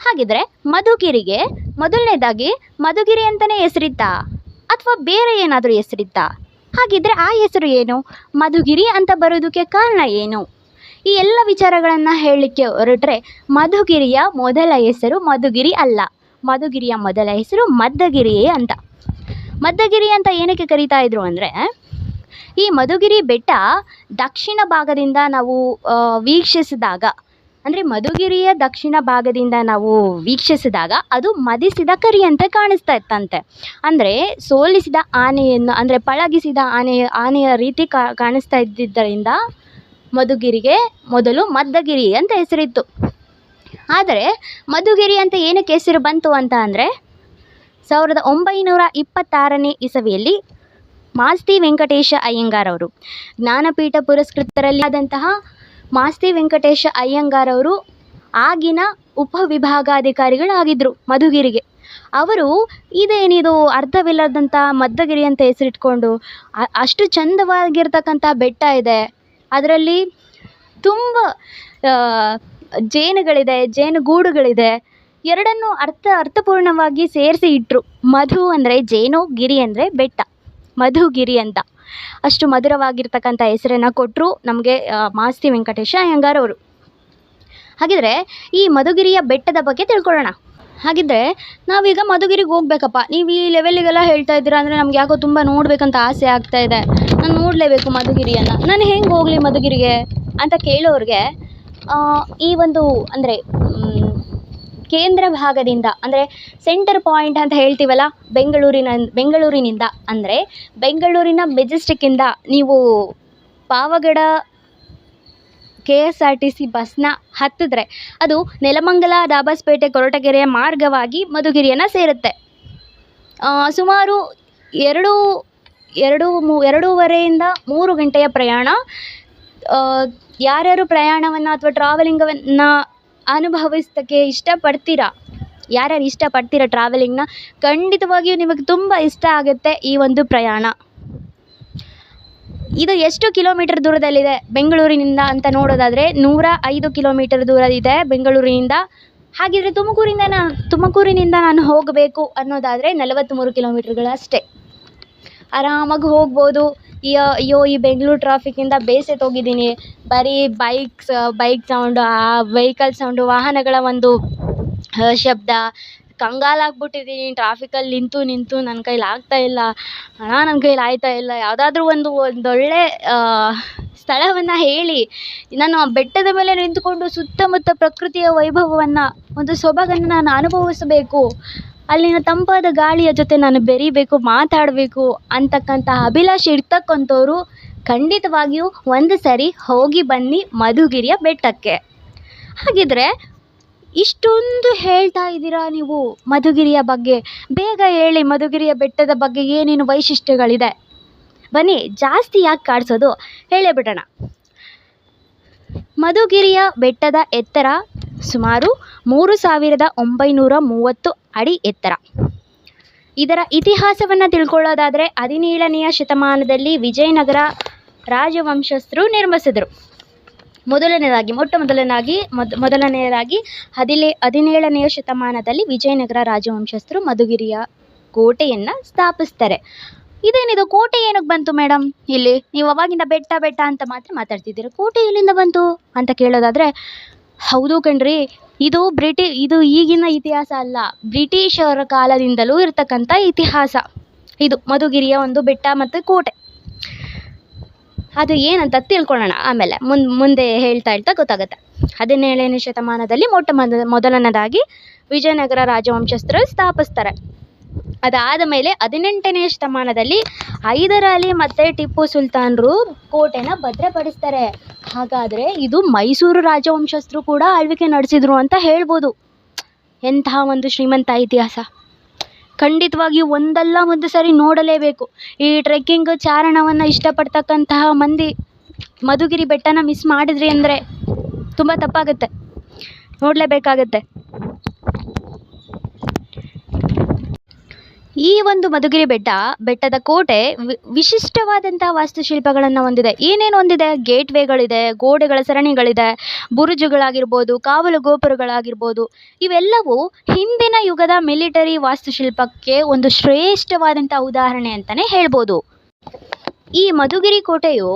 ಹಾಗಿದ್ರೆ ಮಧುಗಿರಿಗೆ ಮೊದಲನೇದಾಗಿ ಮಧುಗಿರಿ ಅಂತಲೇ ಹೆಸರಿತ್ತಾ ಅಥವಾ ಬೇರೆ ಏನಾದರೂ ಹೆಸರಿತ್ತಾ ಹಾಗಿದ್ರೆ ಆ ಹೆಸರು ಏನು? ಮಧುಗಿರಿ ಅಂತ ಬರೋದಕ್ಕೆ ಕಾರಣ ಏನು? ಈ ಎಲ್ಲ ವಿಚಾರಗಳನ್ನು ಹೇಳಲಿಕ್ಕೆ ಹೊರಟ್ರೆ ಮಧುಗಿರಿಯ ಮೊದಲ ಹೆಸರು ಮಧುಗಿರಿ ಅಲ್ಲ, ಮಧುಗಿರಿಯ ಮೊದಲ ಹೆಸರು ಮದ್ದಗಿರಿಯೇ ಅಂತ. ಮದ್ದಗಿರಿ ಅಂತ ಏನಕ್ಕೆ ಕರೀತಾ ಇದ್ರು ಅಂದರೆ, ಈ ಮಧುಗಿರಿ ಬೆಟ್ಟ ದಕ್ಷಿಣ ಭಾಗದಿಂದ ನಾವು ವೀಕ್ಷಿಸಿದಾಗ ಅಂದರೆ ಮಧುಗಿರಿಯ ದಕ್ಷಿಣ ಭಾಗದಿಂದ ನಾವು ವೀಕ್ಷಿಸಿದಾಗ ಅದು ಮದಿಸಿದ ಕರಿಯಂತೆ ಕಾಣಿಸ್ತಾ ಇತ್ತಂತೆ. ಅಂದರೆ ಸೋಲಿಸಿದ ಆನೆಯನ್ನು, ಅಂದರೆ ಪಳಗಿಸಿದ ಆನೆಯ ಆನೆಯ ರೀತಿ ಕಾಣಿಸ್ತಾ ಇದ್ದಿದ್ದರಿಂದ ಮಧುಗಿರಿಗೆ ಮೊದಲು ಮದ್ದಗಿರಿ ಅಂತ ಹೆಸರಿತ್ತು. ಆದರೆ ಮಧುಗಿರಿ ಅಂತ ಏನಕ್ಕೆ ಹೆಸರು ಬಂತು ಅಂತ ಅಂದರೆ ಸಾವಿರದ ಒಂಬೈನೂರ ಇಪ್ಪತ್ತಾರನೇ ಇಸವಿಯಲ್ಲಿ ಮಾಸ್ತಿ ವೆಂಕಟೇಶ ಅಯ್ಯಂಗಾರ್ ಅವರು ಜ್ಞಾನಪೀಠ ಪುರಸ್ಕೃತರಲ್ಲಿ ಆದಂತಹ ಮಾಸ್ತಿ ವೆಂಕಟೇಶ ಅಯ್ಯಂಗಾರ್ ಅವರು ಆಗಿನ ಉಪವಿಭಾಗಾಧಿಕಾರಿಗಳಾಗಿದ್ದರು ಮಧುಗಿರಿಗೆ. ಅವರು ಇದೇನಿದು ಅರ್ಥವಿಲ್ಲದಂಥ ಮದ್ದಗಿರಿ ಅಂತ ಹೆಸರಿಟ್ಕೊಂಡು ಅಷ್ಟು ಚಂದವಾಗಿರ್ತಕ್ಕಂಥ ಬೆಟ್ಟ ಇದೆ. ಅದರಲ್ಲಿ ತುಂಬ ಜೇನುಗಳಿದೆ, ಜೇನುಗೂಡುಗಳಿದೆ. ಎರಡನ್ನೂ ಅರ್ಥ, ಅರ್ಥಪೂರ್ಣವಾಗಿ ಸೇರಿಸಿ ಇಟ್ಟರು ಮಧು ಅಂದರೆ ಜೇನು, ಗಿರಿ ಅಂದರೆ ಬೆಟ್ಟ. ಮಧುಗಿರಿ ಅಂತ. ಅಷ್ಟು ಮಧುರವಾಗಿರ್ತಕ್ಕಂಥ ಹೆಸರನ್ನು ಕೊಟ್ಟರು ನಮಗೆ ಮಾಸ್ತಿ ವೆಂಕಟೇಶ ಅಯ್ಯಂಗಾರ್ ಅವರು. ಹಾಗಿದ್ರೆ ಈ ಮಧುಗಿರಿಯ ಬೆಟ್ಟದ ಬಗ್ಗೆ ತಿಳ್ಕೊಳ್ಳೋಣ. ಹಾಗಿದ್ರೆ ನಾವೀಗ ಮಧುಗಿರಿಗೆ ಹೋಗ್ಬೇಕಪ್ಪ. ನೀವು ಈ ಲೆವೆಲಿಗೆಲ್ಲ ಹೇಳ್ತಾ ಇದ್ದೀರಾ ಅಂದರೆ ನಮ್ಗೆ ಯಾಕೋ ತುಂಬ ನೋಡಬೇಕಂತ ಆಸೆ ಆಗ್ತಾ ಇದೆ. ನಾನು ನೋಡಲೇಬೇಕು ಮಧುಗಿರಿಯನ್ನು. ನಾನು ಹೆಂಗೆ ಹೋಗಲಿ ಮಧುಗಿರಿಗೆ ಅಂತ ಕೇಳೋರಿಗೆ ಈ ಒಂದು ಅಂದರೆ ಕೇಂದ್ರ ಭಾಗದಿಂದ, ಅಂದರೆ ಸೆಂಟರ್ ಪಾಯಿಂಟ್ ಅಂತ ಹೇಳ್ತೀವಲ್ಲ, ಬೆಂಗಳೂರಿನ, ಬೆಂಗಳೂರಿನಿಂದ. ಅಂದರೆ ಬೆಂಗಳೂರಿನ ಮೆಜೆಸ್ಟಿಕ್ಕಿಂದ ನೀವು Pavagada K S R T C ಬಸ್ನ ಹತ್ತಿದ್ರೆ, ಅದು ನೆಲಮಂಗಲ, ದಾಬಸ್ಪೇಟೆ, ಕೊರಟಗೆರೆಯ ಮಾರ್ಗವಾಗಿ ಮಧುಗಿರಿಯನ್ನು ಸೇರುತ್ತೆ. ಸುಮಾರು ಎರಡು ಎರಡು ಮೂ, ಎರಡೂವರೆಯಿಂದ ಮೂರು ಗಂಟೆಯ ಪ್ರಯಾಣ ಯಾರ್ಯಾರು ಪ್ರಯಾಣವನ್ನು ಅಥವಾ ಟ್ರಾವೆಲಿಂಗವನ್ನು ಅನುಭವಿಸೋಕ್ಕೆ ಇಷ್ಟಪಡ್ತೀರಾ? ಯಾರ್ಯಾರು ಇಷ್ಟಪಡ್ತೀರಾ ಟ್ರಾವೆಲಿಂಗ್ನ ಖಂಡಿತವಾಗಿಯೂ ನಿಮಗೆ ತುಂಬ ಇಷ್ಟ ಆಗುತ್ತೆ ಈ ಒಂದು ಪ್ರಯಾಣ. ಇದು ಎಷ್ಟು ಕಿಲೋಮೀಟರ್ ದೂರದಲ್ಲಿದೆ ಬೆಂಗಳೂರಿನಿಂದ ಅಂತ ನೋಡೋದಾದರೆ ನೂರ ಐದು ಕಿಲೋಮೀಟರ್ ದೂರ ಇದೆ ಬೆಂಗಳೂರಿನಿಂದ. ಹಾಗಿದ್ರೆ ತುಮಕೂರಿಂದ ನಾನು ತುಮಕೂರಿನಿಂದ ನಾನು ಹೋಗಬೇಕು ಅನ್ನೋದಾದರೆ ನಲವತ್ತ್ಮೂರು ಕಿಲೋಮೀಟರ್ಗಳಷ್ಟೇ. ಆರಾಮಾಗಿ ಹೋಗ್ಬೋದು. ಈ ಅಯ್ಯೋ, ಈ ಬೆಂಗಳೂರು ಟ್ರಾಫಿಕ್ಕಿಂದ ಬೇಸತ್ತೋಗಿದ್ದೀನಿ ಬರೀ ಬೈಕ್ಸ್ ಬೈಕ್ ಸೌಂಡು ಆ ವೆಹಿಕಲ್ ಸೌಂಡು ವಾಹನಗಳ ಒಂದು ಶಬ್ದ. ಕಂಗಾಲಾಗ್ಬಿಟ್ಟಿದ್ದೀನಿ ಟ್ರಾಫಿಕಲ್ಲಿ ನಿಂತು ನಿಂತು ನನ್ನ ಕೈಲಿ ಆಗ್ತಾ ಇಲ್ಲ. ಅಣ್ಣ ನನ್ನ ಕೈಲಿ ಆಯ್ತಾ ಇಲ್ಲ. ಯಾವುದಾದ್ರೂ ಒಂದು ಒಂದೊಳ್ಳೆ ಸ್ಥಳವನ್ನು ಹೇಳಿ. ನಾನು ಬೆಟ್ಟದ ಮೇಲೆ ನಿಂತುಕೊಂಡು ಸುತ್ತಮುತ್ತ ಪ್ರಕೃತಿಯ ವೈಭವವನ್ನು, ಒಂದು ಸೊಬಗನ್ನು ನಾನು ಅನುಭವಿಸಬೇಕು. ಅಲ್ಲಿನ ತಂಪಾದ ಗಾಳಿಯ ಜೊತೆ ನಾನು ಬೆರೀಬೇಕು, ಮಾತಾಡಬೇಕು ಅಂತಕ್ಕಂಥ ಅಭಿಲಾಷೆ ಇರ್ತಕ್ಕಂಥವ್ರು ಖಂಡಿತವಾಗಿಯೂ ಒಂದು ಸರಿ ಹೋಗಿ ಬನ್ನಿ ಮಧುಗಿರಿಯ ಬೆಟ್ಟಕ್ಕೆ. ಹಾಗಿದ್ರೆ ಇಷ್ಟೊಂದು ಹೇಳ್ತಾ ಇದ್ದೀರಾ ನೀವು ಮಧುಗಿರಿಯ ಬಗ್ಗೆ? ಬೇಗ ಹೇಳಿ ಮಧುಗಿರಿಯ ಬೆಟ್ಟದ ಬಗ್ಗೆ ಏನೇನು ವೈಶಿಷ್ಟ್ಯಗಳಿದೆ? ಬನ್ನಿ, ಜಾಸ್ತಿ ಯಾಕೆ ಕಾಡಿಸೋದು ಹೇಳೇ ಬಿಡೋಣ. ಮಧುಗಿರಿಯ ಬೆಟ್ಟದ ಎತ್ತರ ಸುಮಾರು ಮೂರು ಸಾವಿರದ ಒಂಬೈನೂರ ಮೂವತ್ತು ಅಡಿ ಎತ್ತರ. ಇದರ ಇತಿಹಾಸವನ್ನು ತಿಳ್ಕೊಳ್ಳೋದಾದರೆ ಹದಿನೇಳನೆಯ ಶತಮಾನದಲ್ಲಿ ವಿಜಯನಗರ ರಾಜವಂಶಸ್ಥರು ನಿರ್ಮಿಸಿದರು. ಮೊದಲನೇದಾಗಿ, ಮೊಟ್ಟ ಮೊದಲನಾಗಿ, ಮೊದ, ಮೊದಲನೆಯದಾಗಿ ಹದಿಲೇ, ಹದಿನೇಳನೆಯ ಶತಮಾನದಲ್ಲಿ ವಿಜಯನಗರ ರಾಜವಂಶಸ್ಥರು ಮಧುಗಿರಿಯ ಕೋಟೆಯನ್ನು ಸ್ಥಾಪಿಸ್ತಾರೆ. ಇದೇನಿದು, ಕೋಟೆ ಏನಕ್ಕೆ ಬಂತು ಮೇಡಮ್ ಇಲ್ಲಿ, ನೀವು ಅವಾಗಿಂದ ಬೆಟ್ಟ ಬೆಟ್ಟ ಅಂತ ಮಾತ್ರ ಮಾತಾಡ್ತಿದ್ದೀರ? ಕೋಟೆ ಎಲ್ಲಿಂದ ಬಂತು ಅಂತ ಕೇಳೋದಾದರೆ ಹೌದು ಕಣ್ರಿ. ಇದು ಬ್ರಿಟಿ, ಇದು ಈಗಿನ ಇತಿಹಾಸ ಅಲ್ಲ. ಬ್ರಿಟಿಷರ ಕಾಲದಿಂದಲೂ ಇರತಕ್ಕಂಥ ಇತಿಹಾಸ. ಇದು ಮಧುಗಿರಿಯ ಒಂದು ಬೆಟ್ಟ ಮತ್ತು ಕೋಟೆ. ಅದು ಏನಂತ ತಿಳ್ಕೊಳ್ಳೋಣ ಆಮೇಲೆ. ಮುಂದೆ ಮುಂದೆ ಹೇಳ್ತಾ ಹೇಳ್ತಾ ಗೊತ್ತಾಗುತ್ತೆ. ಹದಿನೇಳನೇ ಶತಮಾನದಲ್ಲಿ ಮೊಟ್ಟ ಮೊದ ಮೊದಲನೇದಾಗಿ ವಿಜಯನಗರ ರಾಜವಂಶಸ್ಥರು ಸ್ಥಾಪಿಸ್ತಾರೆ. ಅದಾದ ಮೇಲೆ ಹದಿನೆಂಟನೇ ಶತಮಾನದಲ್ಲಿ ಹೈದರಾಲಿ ಮತ್ತು ಟಿಪ್ಪು ಸುಲ್ತಾನರು ಕೋಟೆನ ಭದ್ರಪಡಿಸ್ತಾರೆ. ಹಾಗಾದರೆ ಇದು ಮೈಸೂರು ರಾಜವಂಶಸ್ಥರು ಕೂಡ ಆಳ್ವಿಕೆ ನಡೆಸಿದ್ರು ಅಂತ ಹೇಳ್ಬೋದು. ಎಂತಹ ಒಂದು ಶ್ರೀಮಂತ ಇತಿಹಾಸ. ಖಂಡಿತವಾಗಿಯೂ ಒಂದಲ್ಲ ಒಂದು ಸರಿ ನೋಡಲೇಬೇಕು. ಈ ಟ್ರೆಕ್ಕಿಂಗ್ ಚಾರಣವನ್ನು ಇಷ್ಟಪಡ್ತಕ್ಕಂತಹ ಮಂದಿ ಮಧುಗಿರಿ ಬೆಟ್ಟನ ಮಿಸ್ ಮಾಡಿದ್ರಿ ಅಂದರೆ ತುಂಬ ತಪ್ಪಾಗುತ್ತೆ. ನೋಡಲೇಬೇಕಾಗತ್ತೆ. ಈ ಒಂದು ಮಧುಗಿರಿ ಬೆಟ್ಟ, ಬೆಟ್ಟದ ಕೋಟೆ ವಿಶಿಷ್ಟವಾದಂತಹ ವಾಸ್ತುಶಿಲ್ಪಗಳನ್ನು ಹೊಂದಿದೆ. ಏನೇನು ಹೊಂದಿದೆ? ಗೇಟ್ವೇಗಳಿದೆ, ಗೋಡೆಗಳ ಸರಣಿಗಳಿದೆ, ಬುರುಜುಗಳಾಗಿರ್ಬೋದು, ಕಾವಲು ಗೋಪುರಗಳಾಗಿರ್ಬೋದು. ಇವೆಲ್ಲವೂ ಹಿಂದಿನ ಯುಗದ ಮಿಲಿಟರಿ ವಾಸ್ತುಶಿಲ್ಪಕ್ಕೆ ಒಂದು ಶ್ರೇಷ್ಠವಾದಂಥ ಉದಾಹರಣೆ ಅಂತಲೇ ಹೇಳ್ಬೋದು. ಈ ಮಧುಗಿರಿ ಕೋಟೆಯು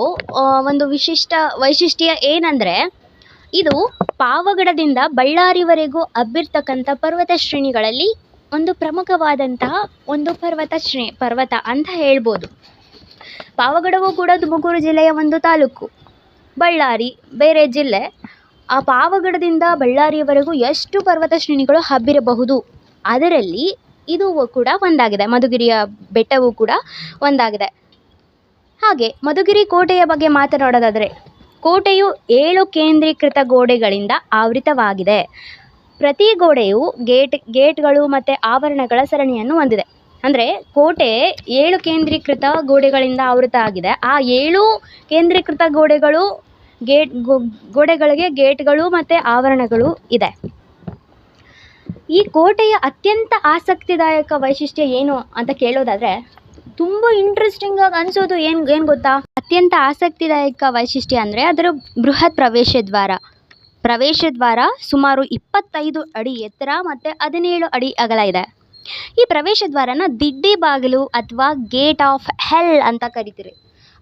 ಒಂದು ವಿಶಿಷ್ಟ ವೈಶಿಷ್ಟ್ಯ ಏನಂದರೆ, ಇದು ಪಾವಗಡದಿಂದ ಬಳ್ಳಾರಿವರೆಗೂ ಹಬ್ಬಿರ್ತಕ್ಕಂಥ ಪರ್ವತ ಶ್ರೇಣಿಗಳಲ್ಲಿ ಒಂದು ಪ್ರಮುಖವಾದಂತಹ ಒಂದು ಪರ್ವತ ಶ್ರೇ, ಪರ್ವತ ಅಂತ ಹೇಳ್ಬೋದು. ಪಾವಗಡವು ಕೂಡ ತುಮಕೂರು ಜಿಲ್ಲೆಯ ಒಂದು ತಾಲೂಕು. ಬಳ್ಳಾರಿ, ಬೇರೆ ಜಿಲ್ಲೆ. ಆ ಪಾವಗಡದಿಂದ ಬಳ್ಳಾರಿಯವರೆಗೂ ಎಷ್ಟು ಪರ್ವತ ಶ್ರೇಣಿಗಳು ಹಬ್ಬಿರಬಹುದು? ಅದರಲ್ಲಿ ಇದು ಕೂಡ ಒಂದಾಗಿದೆ. ಮಧುಗಿರಿಯ ಬೆಟ್ಟವೂ ಕೂಡ ಒಂದಾಗಿದೆ. ಹಾಗೆ ಮಧುಗಿರಿ ಕೋಟೆಯ ಬಗ್ಗೆ ಮಾತನಾಡೋದಾದರೆ, ಕೋಟೆಯು ಏಳು ಕೇಂದ್ರೀಕೃತ ಗೋಡೆಗಳಿಂದ ಆವೃತವಾಗಿದೆ. ಪ್ರತಿ ಗೋಡೆಯು ಗೇಟ್, ಗೇಟ್ಗಳು ಮತ್ತು ಆವರಣಗಳ ಸರಣಿಯನ್ನು ಹೊಂದಿದೆ. ಅಂದರೆ ಕೋಟೆ ಏಳು ಕೇಂದ್ರೀಕೃತ ಗೋಡೆಗಳಿಂದ ಆವೃತ ಆಗಿದೆ. ಆ ಏಳು ಕೇಂದ್ರೀಕೃತ ಗೋಡೆಗಳು ಗೇಟ್ ಗೋಡೆಗಳಿಗೆ ಗೇಟ್ಗಳು ಮತ್ತು ಆವರಣಗಳು ಇದೆ. ಈ ಕೋಟೆಯ ಅತ್ಯಂತ ಆಸಕ್ತಿದಾಯಕ ವೈಶಿಷ್ಟ್ಯ ಏನು ಅಂತ ಕೇಳೋದಾದರೆ ತುಂಬ ಇಂಟ್ರೆಸ್ಟಿಂಗ್ ಆಗಿ ಅನಿಸೋದು ಏನು ಏನು ಗೊತ್ತಾ? ಅತ್ಯಂತ ಆಸಕ್ತಿದಾಯಕ ವೈಶಿಷ್ಟ್ಯ ಅಂದರೆ ಅದರ ಬೃಹತ್ ಪ್ರವೇಶ ದ್ವಾರ. ಪ್ರವೇಶ ದ್ವಾರ ಸುಮಾರು ಇಪ್ಪತ್ತೈದು ಅಡಿ ಎತ್ತರ ಮತ್ತು ಹದಿನೇಳು ಅಡಿ ಅಗಲ ಇದೆ. ಈ ಪ್ರವೇಶ ದ್ವಾರನ ದಿಡ್ಡಿ ಬಾಗಿಲು ಅಥವಾ ಗೇಟ್ ಆಫ್ ಹೆಲ್ ಅಂತ ಕರಿತೀರಿ.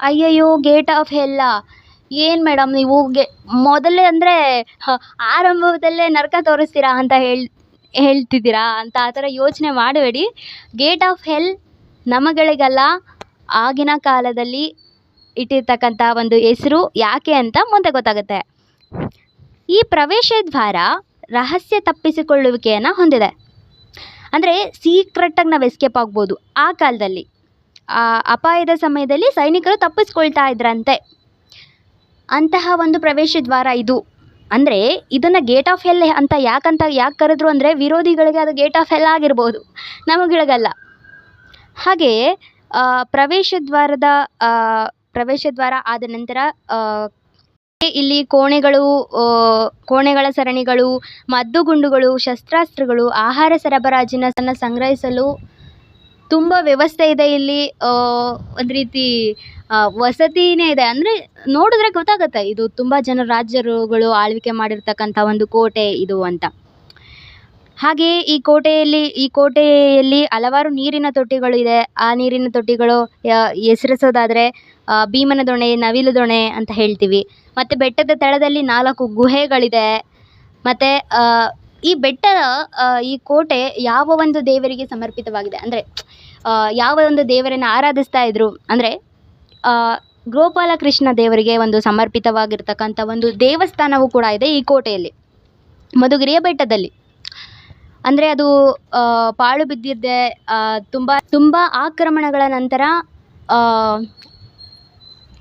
ಅಯ್ಯಯ್ಯೋ ಗೇಟ್ ಆಫ್ ಹೆಲ್ಲ ಏನು ಮೇಡಮ್ ನೀವು? ಗೆ, ಮೊದಲೇ ಅಂದರೆ ಆರಂಭದಲ್ಲೇ ನರಕ ತೋರಿಸ್ತೀರಾ ಅಂತ ಹೇಳಿ, ಹೇಳ್ತಿದ್ದೀರಾ ಅಂತ ಆ ಥರ ಯೋಚನೆ ಮಾಡಬೇಡಿ. ಗೇಟ್ ಆಫ್ ಹೆಲ್ ನಮಗಳಿಗೆಲ್ಲ, ಆಗಿನ ಕಾಲದಲ್ಲಿ ಇಟ್ಟಿರ್ತಕ್ಕಂಥ ಒಂದು ಹೆಸರು ಯಾಕೆ ಅಂತ ಮುಂದೆ ಗೊತ್ತಾಗುತ್ತೆ. ಈ ಪ್ರವೇಶ ದ್ವಾರ ರಹಸ್ಯ ತಪ್ಪಿಸಿಕೊಳ್ಳುವಿಕೆಯನ್ನು ಹೊಂದಿದೆ. ಅಂದರೆ ಸೀಕ್ರೆಟ್ಟಾಗಿ ನಾವು ಎಸ್ಕೇಪ್ ಆಗ್ಬೋದು. ಆ ಕಾಲದಲ್ಲಿ, ಆ ಅಪಾಯದ ಸಮಯದಲ್ಲಿ ಸೈನಿಕರು ತಪ್ಪಿಸ್ಕೊಳ್ತಾ ಇದ್ರಂತೆ. ಅಂತಹ ಒಂದು ಪ್ರವೇಶ ದ್ವಾರ ಇದು. ಅಂದರೆ ಇದನ್ನು ಗೇಟ್ ಆಫ್ ಹೆಲ್ ಅಂತ ಯಾಕಂತ ಯಾಕೆ ಕರೆದ್ರು ಅಂದರೆ ವಿರೋಧಿಗಳಿಗೆ ಅದು ಗೇಟ್ ಆಫ್ ಹೆಲ್ ಆಗಿರ್ಬೋದು. ನಮಗಿಳಗಲ್ಲ. ಹಾಗೆಯೇ ಪ್ರವೇಶದ್ವಾರದ ಪ್ರವೇಶ ದ್ವಾರದ ಪ್ರವೇಶ ದ್ವಾರ ಆದ ನಂತರ ಇಲ್ಲಿ ಕೋಣೆಗಳು ಕೋಣೆಗಳ ಸರಣಿಗಳು ಮದ್ದುಗುಂಡುಗಳು ಶಸ್ತ್ರಾಸ್ತ್ರಗಳು, ಆಹಾರ ಸರಬರಾಜಿನ ಸಂಗ್ರಹಿಸಲು ತುಂಬ ವ್ಯವಸ್ಥೆ ಇದೆ ಇಲ್ಲಿ. ಒಂದು ರೀತಿ ವಸತಿನೇ ಇದೆ. ಅಂದರೆ ನೋಡಿದ್ರೆ ಗೊತ್ತಾಗುತ್ತೆ, ಇದು ತುಂಬ ಜನ ರಾಜರುಗಳು ಆಳ್ವಿಕೆ ಮಾಡಿರ್ತಕ್ಕಂಥ ಒಂದು ಕೋಟೆ ಇದು ಅಂತ. ಹಾಗೆಯೇ ಈ ಕೋಟೆಯಲ್ಲಿ ಈ ಕೋಟೆಯಲ್ಲಿ ಹಲವಾರು ನೀರಿನ ತೊಟ್ಟಿಗಳು ಇದೆ. ಆ ನೀರಿನ ತೊಟ್ಟಿಗಳು ಹೆಸರಿಸೋದಾದರೆ ಭೀಮನ ದೊಣೆ, ನವಿಲು ದೊಣೆ ಅಂತ ಹೇಳ್ತೀವಿ. ಮತ್ತು ಬೆಟ್ಟದ ತಳದಲ್ಲಿ ನಾಲ್ಕು ಗುಹೆಗಳಿದೆ. ಮತ್ತು ಈ ಬೆಟ್ಟ ಈ ಕೋಟೆ ಯಾವ ಒಂದು ದೇವರಿಗೆ ಸಮರ್ಪಿತವಾಗಿದೆ? ಅಂದರೆ ಯಾವ ಒಂದು ದೇವರನ್ನು ಆರಾಧಿಸ್ತಾ ಇದ್ರು? ಅಂದರೆ ಗೋಪಾಲಕೃಷ್ಣ ದೇವರಿಗೆ ಒಂದು ಸಮರ್ಪಿತವಾಗಿರ್ತಕ್ಕಂಥ ಒಂದು ದೇವಸ್ಥಾನವೂ ಕೂಡ ಇದೆ ಈ ಕೋಟೆಯಲ್ಲಿ. ಮಧುಗಿರಿಯ ಬೆಟ್ಟದಲ್ಲಿ. ಅಂದರೆ ಅದು ಪಾಳು ಬಿದ್ದಿದೆ ತುಂಬ ತುಂಬ ಆಕ್ರಮಣಗಳ ನಂತರ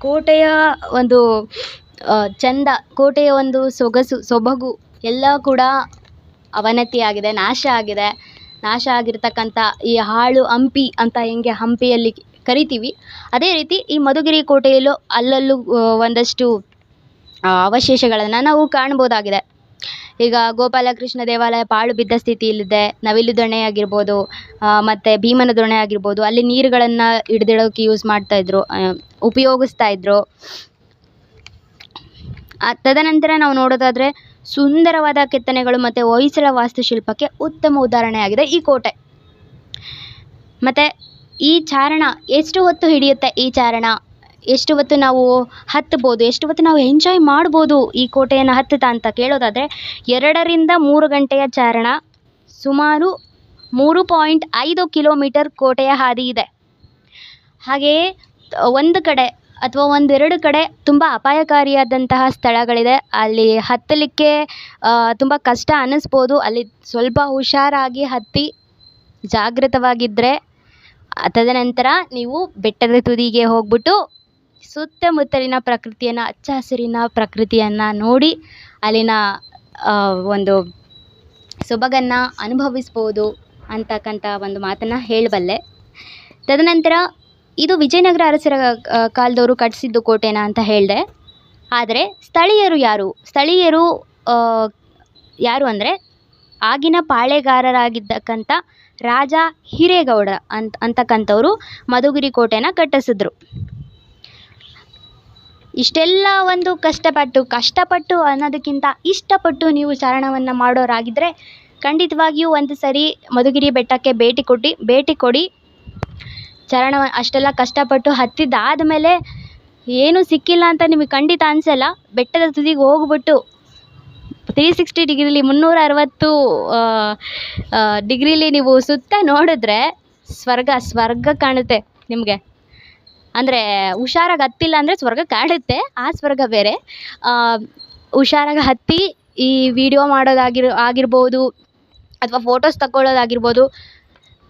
ಕೋಟೆಯ ಒಂದು ಚಂದ, ಕೋಟೆಯ ಒಂದು ಸೊಗಸು, ಸೊಬಗು ಎಲ್ಲ ಕೂಡ ಅವನತಿಯಾಗಿದೆ, ನಾಶ ಆಗಿದೆ. ನಾಶ ಆಗಿರ್ತಕ್ಕಂಥ ಈ ಹಾಳು ಹಂಪಿ ಅಂತ ಹೆಂಗೆ ಹಂಪಿಯಲ್ಲಿ ಕರಿತೀವಿ. ಅದೇ ರೀತಿ ಈ ಮಧುಗಿರಿ ಕೋಟೆಯಲ್ಲೂ ಅಲ್ಲಲ್ಲೂ ಒಂದಷ್ಟು ಅವಶೇಷಗಳನ್ನು ನಾವು ಕಾಣ್ಬೋದಾಗಿದೆ. ಈಗ ಗೋಪಾಲಕೃಷ್ಣ ದೇವಾಲಯ ಪಾಳು ಬಿದ್ದ ಸ್ಥಿತಿಯಲ್ಲಿದೆ. ನವಿಲು ದೊಣೆ ಆಗಿರ್ಬೋದು ಮತ್ತು ಭೀಮನ ದೊಣೆ ಆಗಿರ್ಬೋದು ಅಲ್ಲಿ ನೀರುಗಳನ್ನು ಹಿಡ್ದಿಡೋಕೆ ಯೂಸ್ ಮಾಡ್ತಾ ಮಾಡ್ತಾಯಿದ್ರು ಉಪಯೋಗಿಸ್ತಾ ಇದ್ರು. ಆ, ತದನಂತರ ನಾವು ನೋಡೋದಾದರೆ ಸುಂದರವಾದ ಕೆತ್ತನೆಗಳು ಮತ್ತು ಹೊಯ್ಸಳ ವಾಸ್ತುಶಿಲ್ಪಕ್ಕೆ ಉತ್ತಮ ಉದಾಹರಣೆಯಾಗಿದೆ ಈ ಕೋಟೆ. ಮತ್ತು ಈ ಚಾರಣ ಎಷ್ಟು ಹೊತ್ತು ಹಿಡಿಯುತ್ತೆ ಈ ಚಾರಣ? ಎಷ್ಟು ಹೊತ್ತು ನಾವು ಹತ್ಬೋದು, ಎಷ್ಟು ಹೊತ್ತು ನಾವು ಎಂಜಾಯ್ ಮಾಡ್ಬೋದು ಈ ಕೋಟೆಯನ್ನು ಹತ್ತುತ್ತಾ ಅಂತ ಕೇಳೋದಾದರೆ ಎರಡರಿಂದ ಮೂರು ಗಂಟೆಯ ಚಾರಣ, ಸುಮಾರು ಮೂರು ಪಾಯಿಂಟ್ ಐದು ಕಿಲೋಮೀಟರ್ ಕೋಟೆಯ ಹಾದಿ ಇದೆ. ಹಾಗೆಯೇ ಒಂದು ಕಡೆ ಅಥವಾ ಒಂದೆರಡು ಕಡೆ ತುಂಬ ಅಪಾಯಕಾರಿಯಾದಂತಹ ಸ್ಥಳಗಳಿದೆ. ಅಲ್ಲಿ ಹತ್ತಲಿಕ್ಕೆ ತುಂಬ ಕಷ್ಟ ಅನ್ನಿಸ್ಬೋದು ಅಲ್ಲಿ ಸ್ವಲ್ಪ ಹುಷಾರಾಗಿ ಹತ್ತಿ ಜಾಗೃತವಾಗಿದ್ದರೆ ತದನಂತರ ನೀವು ಬೆಟ್ಟದ ತುದಿಗೆ ಹೋಗ್ಬಿಟ್ಟು ಸುತ್ತಮುತ್ತಲಿನ ಪ್ರಕೃತಿಯನ್ನು ಹಚ್ಚ ಹಸಿರಿನ ಪ್ರಕೃತಿಯನ್ನು ನೋಡಿ ಅಲ್ಲಿನ ಒಂದು ಸೊಬಗನ್ನು ಅನುಭವಿಸ್ಬೋದು ಅಂತಕ್ಕಂಥ ಒಂದು ಮಾತನ್ನು ಹೇಳಬಲ್ಲೆ. ತದನಂತರ ಇದು ವಿಜಯನಗರ ಅರಸರ ಕಾಲದವರು ಕಟ್ಟಿಸಿದ್ದು ಕೋಟೆನ ಅಂತ ಹೇಳಿದೆ. ಆದರೆ ಸ್ಥಳೀಯರು ಯಾರು? ಸ್ಥಳೀಯರು ಯಾರು ಅಂದರೆ ಆಗಿನ ಪಾಳೆಗಾರರಾಗಿದ್ದಕ್ಕಂಥ ರಾಜ ಹಿರೇಗೌಡ ಅಂತ, ಅಂತಕ್ಕಂಥವ್ರು ಮಧುಗಿರಿ ಕೋಟೆನ ಕಟ್ಟಿಸಿದ್ರು. ಇಷ್ಟೆಲ್ಲ ಒಂದು ಕಷ್ಟಪಟ್ಟು ಕಷ್ಟಪಟ್ಟು ಅನ್ನೋದಕ್ಕಿಂತ ಇಷ್ಟಪಟ್ಟು ನೀವು ಚಾರಣವನ್ನು ಮಾಡೋರಾಗಿದ್ದರೆ ಖಂಡಿತವಾಗಿಯೂ ಒಂದು ಸರಿ ಮಧುಗಿರಿ ಬೆಟ್ಟಕ್ಕೆ ಭೇಟಿ ಕೊಟ್ಟು, ಭೇಟಿ ಕೊಡಿ. ಚಾರಣ ಅಷ್ಟೆಲ್ಲ ಕಷ್ಟಪಟ್ಟು ಹತ್ತಿದ್ದಾದ ಮೇಲೆ ಏನೂ ಸಿಕ್ಕಿಲ್ಲ ಅಂತ ನಿಮಗೆ ಖಂಡಿತ ಅನಿಸಲ್ಲ. ಬೆಟ್ಟದ ತುದಿಗೆ ಹೋಗ್ಬಿಟ್ಟು ತ್ರೀ ಸಿಕ್ಸ್ಟಿ ಡಿಗ್ರಿಲಿ ಮುನ್ನೂರ ಅರವತ್ತು ಡಿಗ್ರಿಲಿ ನೀವು ಸುತ್ತ ನೋಡಿದ್ರೆ ಸ್ವರ್ಗ ಸ್ವರ್ಗ ಕಾಣುತ್ತೆ ನಿಮಗೆ. ಅಂದರೆ ಹುಷಾರಾಗಿ ಹತ್ತಿಲ್ಲ ಅಂದರೆ ಸ್ವರ್ಗ ಕಾಡುತ್ತೆ, ಆ ಸ್ವರ್ಗ ಬೇರೆ. ಹುಷಾರಾಗಿ ಹತ್ತಿ ಈ ವಿಡಿಯೋ ಮಾಡೋದಾಗಿರ್, ಆಗಿರ್ಬೋದು ಅಥವಾ ಫೋಟೋಸ್ ತಗೊಳ್ಳೋದಾಗಿರ್ಬೋದು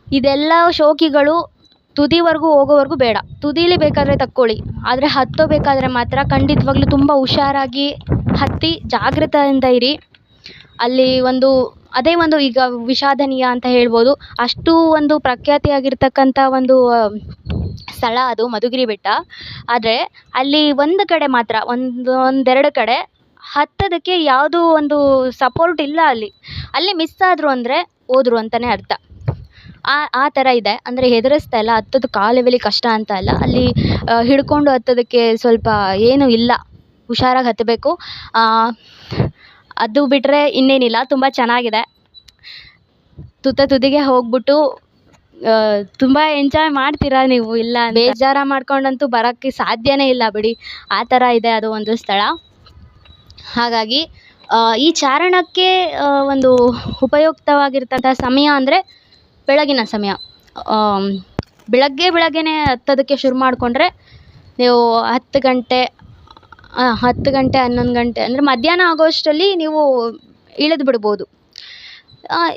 ಇದೆಲ್ಲ ಶೋಕಿಗಳು ತುದಿವರೆಗೂ ಹೋಗೋವರೆಗೂ ಬೇಡ. ತುದೀಲಿ ಬೇಕಾದರೆ ತಕ್ಕೊಳ್ಳಿ, ಆದರೆ ಹತ್ತೋಬೇಕಾದ್ರೆ ಮಾತ್ರ ಖಂಡಿತವಾಗ್ಲೂ ತುಂಬ ಹುಷಾರಾಗಿ ಹತ್ತಿ ಜಾಗೃತೆಯಿಂದ ಇರಿ. ಅಲ್ಲಿ ಒಂದು, ಅದೇ ಒಂದು ಈಗ ವಿಷಾದನೀಯ ಅಂತ ಹೇಳ್ಬೋದು. ಅಷ್ಟು ಒಂದು ಪ್ರಖ್ಯಾತಿಯಾಗಿರ್ತಕ್ಕಂಥ ಒಂದು ಸ್ಥಳ ಅದು ಮಧುಗಿರಿ ಬೆಟ್ಟ. ಆದರೆ ಅಲ್ಲಿ ಒಂದು ಕಡೆ ಮಾತ್ರ, ಒಂದು, ಒಂದೆರಡು ಕಡೆ ಹತ್ತೋದಕ್ಕೆ ಯಾವುದೂ ಒಂದು ಸಪೋರ್ಟ್ ಇಲ್ಲ ಅಲ್ಲಿ. ಅಲ್ಲಿ ಮಿಸ್ ಆದರು ಅಂದರೆ ಹೋದ್ರು ಅಂತಲೇ ಅರ್ಥ. ಆ ಆ ಥರ ಇದೆ. ಅಂದರೆ ಹೆದರಿಸ್ತಾ ಇಲ್ಲ, ಹತ್ತೋದು ಕಾಲು ಲೆವೆಲಿ ಕಷ್ಟ ಅಂತ ಅಲ್ಲ. ಅಲ್ಲಿ ಹಿಡ್ಕೊಂಡು ಹತ್ತೋದಕ್ಕೆ ಸ್ವಲ್ಪ ಏನೂ ಇಲ್ಲ. ಹುಷಾರಾಗಿ ಹತ್ತಬೇಕು. ಅದು ಬಿಟ್ಟರೆ ಇನ್ನೇನಿಲ್ಲ. ತುಂಬ ಚೆನ್ನಾಗಿದೆ. ತುತ್ತ ತುದಿಗೆ ಹೋಗ್ಬಿಟ್ಟು ತುಂಬ ಎಂಜಾಯ್ ಮಾಡ್ತೀರಾ ನೀವು? ಇಲ್ಲ ಬೇಜಾರ ಮಾಡ್ಕೊಂಡಂತೂ ಬರೋಕ್ಕೆ ಸಾಧ್ಯನೇ ಇಲ್ಲ ಬಿಡಿ. ಆ ಥರ ಇದೆ ಅದು ಒಂದು ಸ್ಥಳ. ಹಾಗಾಗಿ ಈ ಚಾರಣಕ್ಕೆ ಒಂದು ಉಪಯುಕ್ತವಾಗಿರ್ತಂಥ ಸಮಯ ಅಂದರೆ ಬೆಳಗಿನ ಸಮಯ. ಬೆಳಗ್ಗೆ ಬೆಳಗ್ಗೆನೇ ಹತ್ತೋದಕ್ಕೆ ಶುರು ಮಾಡಿಕೊಂಡ್ರೆ ನೀವು ಹತ್ತು ಗಂಟೆ ಹತ್ತು ಗಂಟೆ ಹನ್ನೊಂದು ಗಂಟೆ ಅಂದರೆ ಮಧ್ಯಾಹ್ನ ಆಗೋಷ್ಟರಲ್ಲಿ ನೀವು ಇಳಿದು ಬಿಡ್ಬೋದು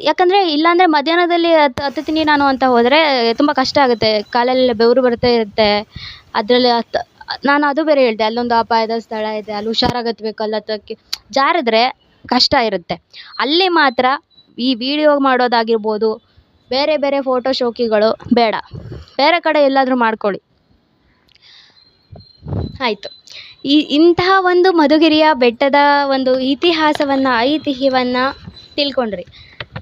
ಯಾಕಂದರೆ ಇಲ್ಲಾಂದರೆ ಮಧ್ಯಾಹ್ನದಲ್ಲಿ ಹತ್ ಹತ್ತುತ್ತೀನಿ ನಾನು ಅಂತ ಹೋದರೆ ತುಂಬ ಕಷ್ಟ ಆಗುತ್ತೆ. ಕಾಲೆಲ್ಲ ಬೆವರು ಬರ್ತಾ ಇರುತ್ತೆ. ಅದರಲ್ಲಿ ಹತ್, ನಾನು ಅದು ಬೇರೆ ಹೇಳಿದೆ. ಅಲ್ಲೊಂದು ಅಪಾಯದ ಸ್ಥಳ ಇದೆ. ಅಲ್ಲಿ ಹುಷಾರಾಗತ್ಬೇಕು. ಅಲ್ಲಿ ಹತ್ತೋಕ್ಕೆ ಜಾರಿದ್ರೆ ಕಷ್ಟ ಇರುತ್ತೆ. ಅಲ್ಲಿ ಮಾತ್ರ ಈ ವಿಡಿಯೋ ಮಾಡೋದಾಗಿರ್ಬೋದು, ಬೇರೆ ಬೇರೆ ಫೋಟೋ ಶೋಕಿಗಳು ಬೇಡ. ಬೇರೆ ಕಡೆ ಎಲ್ಲಾದರೂ ಮಾಡ್ಕೊಳ್ಳಿ. ಆಯಿತು. ಈ ಇಂತಹ ಒಂದು ಮಧುಗಿರಿಯ ಬೆಟ್ಟದ ಒಂದು ಇತಿಹಾಸವನ್ನು, ಐತಿಹ್ಯವನ್ನು ತಿಳ್ಕೊಂಡ್ರಿ.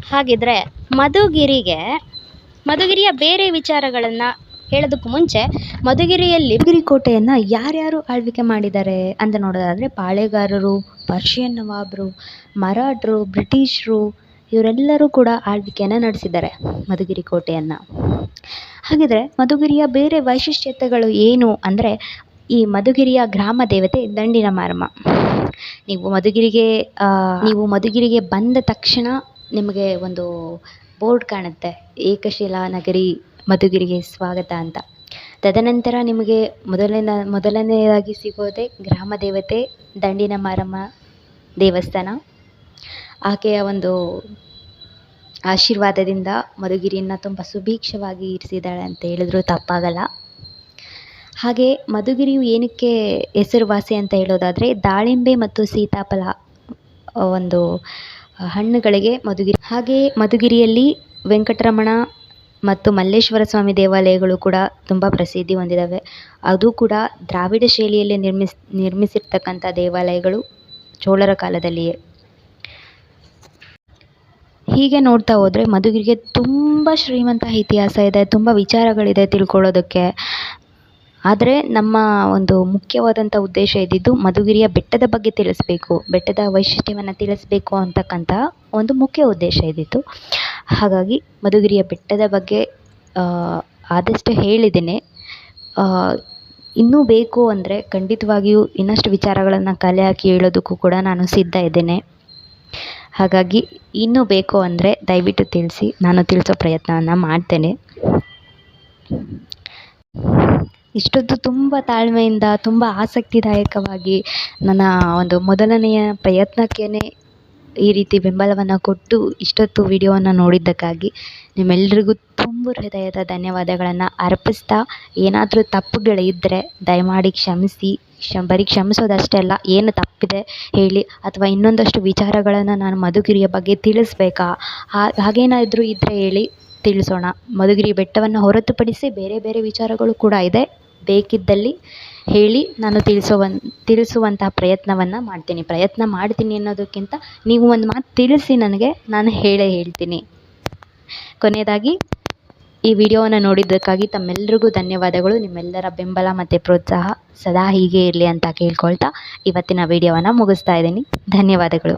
ಹಾಗಿದ್ರೆ ಮಧುಗಿರಿಗೆ, ಮಧುಗಿರಿಯ ಬೇರೆ ವಿಚಾರಗಳನ್ನು ಹೇಳೋದಕ್ಕೂ ಮುಂಚೆ ಮಧುಗಿರಿಯಲ್ಲಿ ಮಧುಗಿರಿ ಕೋಟೆಯನ್ನು ಯಾರ್ಯಾರು ಆಳ್ವಿಕೆ ಮಾಡಿದ್ದಾರೆ ಅಂತ ನೋಡೋದಾದರೆ ಪಾಳೆಗಾರರು, ಪರ್ಷಿಯನ್ ನವಾಬರು, ಮರಾಠರು, ಬ್ರಿಟಿಷರು ಇವರೆಲ್ಲರೂ ಕೂಡ ಆಳ್ವಿಕೆಯನ್ನು ನಡೆಸಿದ್ದಾರೆ ಮಧುಗಿರಿ ಕೋಟೆಯನ್ನು ಹಾಗಿದ್ರೆ ಮಧುಗಿರಿಯ ಬೇರೆ ವೈಶಿಷ್ಟ್ಯತೆಗಳು ಏನು ಅಂದರೆ ಈ ಮಧುಗಿರಿಯ ಗ್ರಾಮ ದೇವತೆ ದಂಡಿನ ಮಾರಮ್ಮ ನೀವು ಮಧುಗಿರಿಗೆ ನೀವು ಮಧುಗಿರಿಗೆ ಬಂದ ತಕ್ಷಣ ನಿಮಗೆ ಒಂದು ಬೋರ್ಡ್ ಕಾಣುತ್ತೆ. ಏಕಶಿಲಾ ನಗರಿ ಮಧುಗಿರಿಗೆ ಸ್ವಾಗತ ಅಂತ. ತದನಂತರ ನಿಮಗೆ ಮೊದಲನ, ಮೊದಲನೆಯದಾಗಿ ಸಿಗೋದೇ ಗ್ರಾಮ ದೇವತೆ ದಂಡಿನ ಮಾರಮ್ಮ ದೇವಸ್ಥಾನ. ಆಕೆಯ ಒಂದು ಆಶೀರ್ವಾದದಿಂದ ಮಧುಗಿರಿಯನ್ನು ತುಂಬ ಸುಭೀಕ್ಷವಾಗಿ ಇರಿಸಿದ್ದಾಳೆ ಅಂತ ಹೇಳಿದ್ರು ತಪ್ಪಾಗಲ್ಲ. ಹಾಗೆ ಮಧುಗಿರಿಯು ಏನಕ್ಕೆ ಹೆಸರುವಾಸಿ ಅಂತ ಹೇಳೋದಾದರೆ ದಾಳಿಂಬೆ ಮತ್ತು ಸೀತಾಫಲ ಒಂದು ಹಣ್ಣುಗಳಿಗೆ ಮಧುಗಿರಿ. ಹಾಗೆ ಮಧುಗಿರಿಯಲ್ಲಿ ವೆಂಕಟರಮಣ ಮತ್ತು ಮಲ್ಲೇಶ್ವರ ಸ್ವಾಮಿ ದೇವಾಲಯಗಳು ಕೂಡ ತುಂಬ ಪ್ರಸಿದ್ಧಿ ಹೊಂದಿದ್ದಾವೆ ಅದು ಕೂಡ ದ್ರಾವಿಡ ಶೈಲಿಯಲ್ಲಿ ನಿರ್ಮಿಸ್, ನಿರ್ಮಿಸಿರ್ತಕ್ಕಂಥ ದೇವಾಲಯಗಳು ಚೋಳರ ಕಾಲದಲ್ಲಿಯೇ. ಹೀಗೆ ನೋಡ್ತಾ ಹೋದರೆ ಮಧುಗಿರಿಗೆ ತುಂಬ ಶ್ರೀಮಂತ ಇತಿಹಾಸ ಇದೆ, ತುಂಬ ವಿಚಾರಗಳಿದೆ ತಿಳ್ಕೊಳ್ಳೋದಕ್ಕೆ. ಆದರೆ ನಮ್ಮ ಒಂದು ಮುಖ್ಯವಾದಂಥ ಉದ್ದೇಶ ಇದ್ದಿದ್ದು ಮಧುಗಿರಿಯ ಬೆಟ್ಟದ ಬಗ್ಗೆ ತಿಳಿಸ್ಬೇಕು, ಬೆಟ್ಟದ ವೈಶಿಷ್ಟ್ಯವನ್ನು ತಿಳಿಸ್ಬೇಕು ಅಂತಕ್ಕಂಥ ಒಂದು ಮುಖ್ಯ ಉದ್ದೇಶ ಇದ್ದಿತ್ತು. ಹಾಗಾಗಿ ಮಧುಗಿರಿಯ ಬೆಟ್ಟದ ಬಗ್ಗೆ ಆದಷ್ಟು ಹೇಳಿದ್ದೇನೆ. ಇನ್ನೂ ಬೇಕು ಅಂದರೆ ಖಂಡಿತವಾಗಿಯೂ ಇನ್ನಷ್ಟು ವಿಚಾರಗಳನ್ನು ಕಲೆ ಹಾಕಿ ಹೇಳೋದಕ್ಕೂ ಕೂಡ ನಾನು ಸಿದ್ಧ ಇದ್ದೇನೆ. ಹಾಗಾಗಿ ಇನ್ನೂ ಬೇಕು ಅಂದರೆ ದಯವಿಟ್ಟು ತಿಳಿಸಿ, ನಾನು ತಿಳಿಸೋ ಪ್ರಯತ್ನವನ್ನು ಮಾಡ್ತೇನೆ. ಇಷ್ಟೊತ್ತು ತುಂಬ ತಾಳ್ಮೆಯಿಂದ, ತುಂಬ ಆಸಕ್ತಿದಾಯಕವಾಗಿ ನನ್ನ ಒಂದು ಮೊದಲನೆಯ ಪ್ರಯತ್ನಕ್ಕೇ ಈ ರೀತಿ ಬೆಂಬಲವನ್ನು ಕೊಟ್ಟು ಇಷ್ಟೊತ್ತು ವಿಡಿಯೋವನ್ನು ನೋಡಿದ್ದಕ್ಕಾಗಿ ನಿಮ್ಮೆಲ್ಲರಿಗೂ ತುಂಬ ಹೃದಯದ ಧನ್ಯವಾದಗಳನ್ನು ಅರ್ಪಿಸ್ತಾ, ಏನಾದರೂ ತಪ್ಪುಗಳಿದ್ದರೆ ದಯಮಾಡಿ ಕ್ಷಮಿಸಿ ಕ್ಷ ಬರೀ ಕ್ಷಮಿಸೋದಷ್ಟೇ ಅಲ್ಲ, ಏನು ತಪ್ಪಿದೆ ಹೇಳಿ ಅಥವಾ ಇನ್ನೊಂದಷ್ಟು ವಿಚಾರಗಳನ್ನು ನಾನು ಮಧುಗಿರಿಯ ಬಗ್ಗೆ ತಿಳಿಸಬೇಕಾ? ಹಾಗೇನಾದರೂ ಇದ್ದರೆ ಹೇಳಿ. ತಿಳಿಸೋಣ. ಮಧುಗಿರಿ ಬೆಟ್ಟವನ್ನು ಹೊರತುಪಡಿಸಿ ಬೇರೆ ಬೇರೆ ವಿಚಾರಗಳು ಕೂಡ ಇದೆ. ಬೇಕಿದ್ದಲ್ಲಿ ಹೇಳಿ ನಾನು ತಿಳಿಸುವನ್, ತಿಳಿಸುವಂತಹ ಪ್ರಯತ್ನವನ್ನು ಮಾಡ್ತೀನಿ. ಪ್ರಯತ್ನ ಮಾಡ್ತೀನಿ ಅನ್ನೋದಕ್ಕಿಂತ ನೀವು ಒಂದು ಮಾತು ತಿಳಿಸಿ ನನಗೆ, ನಾನು ಹೇಳೇ ಹೇಳ್ತೀನಿ. ಕೊನೆಯದಾಗಿ, ಈ ವಿಡಿಯೋವನ್ನು ನೋಡಿದ್ದಕ್ಕಾಗಿ ತಮ್ಮೆಲ್ಲರಿಗೂ ಧನ್ಯವಾದಗಳು. ನಿಮ್ಮೆಲ್ಲರ ಬೆಂಬಲ ಮತ್ತು ಪ್ರೋತ್ಸಾಹ ಸದಾ ಹೀಗೆ ಇರಲಿ ಅಂತ ಕೇಳ್ಕೊಳ್ತಾ ಇವತ್ತಿನ ವಿಡಿಯೋವನ್ನು ಮುಗಿಸ್ತಾ ಇದ್ದೀನಿ. ಧನ್ಯವಾದಗಳು.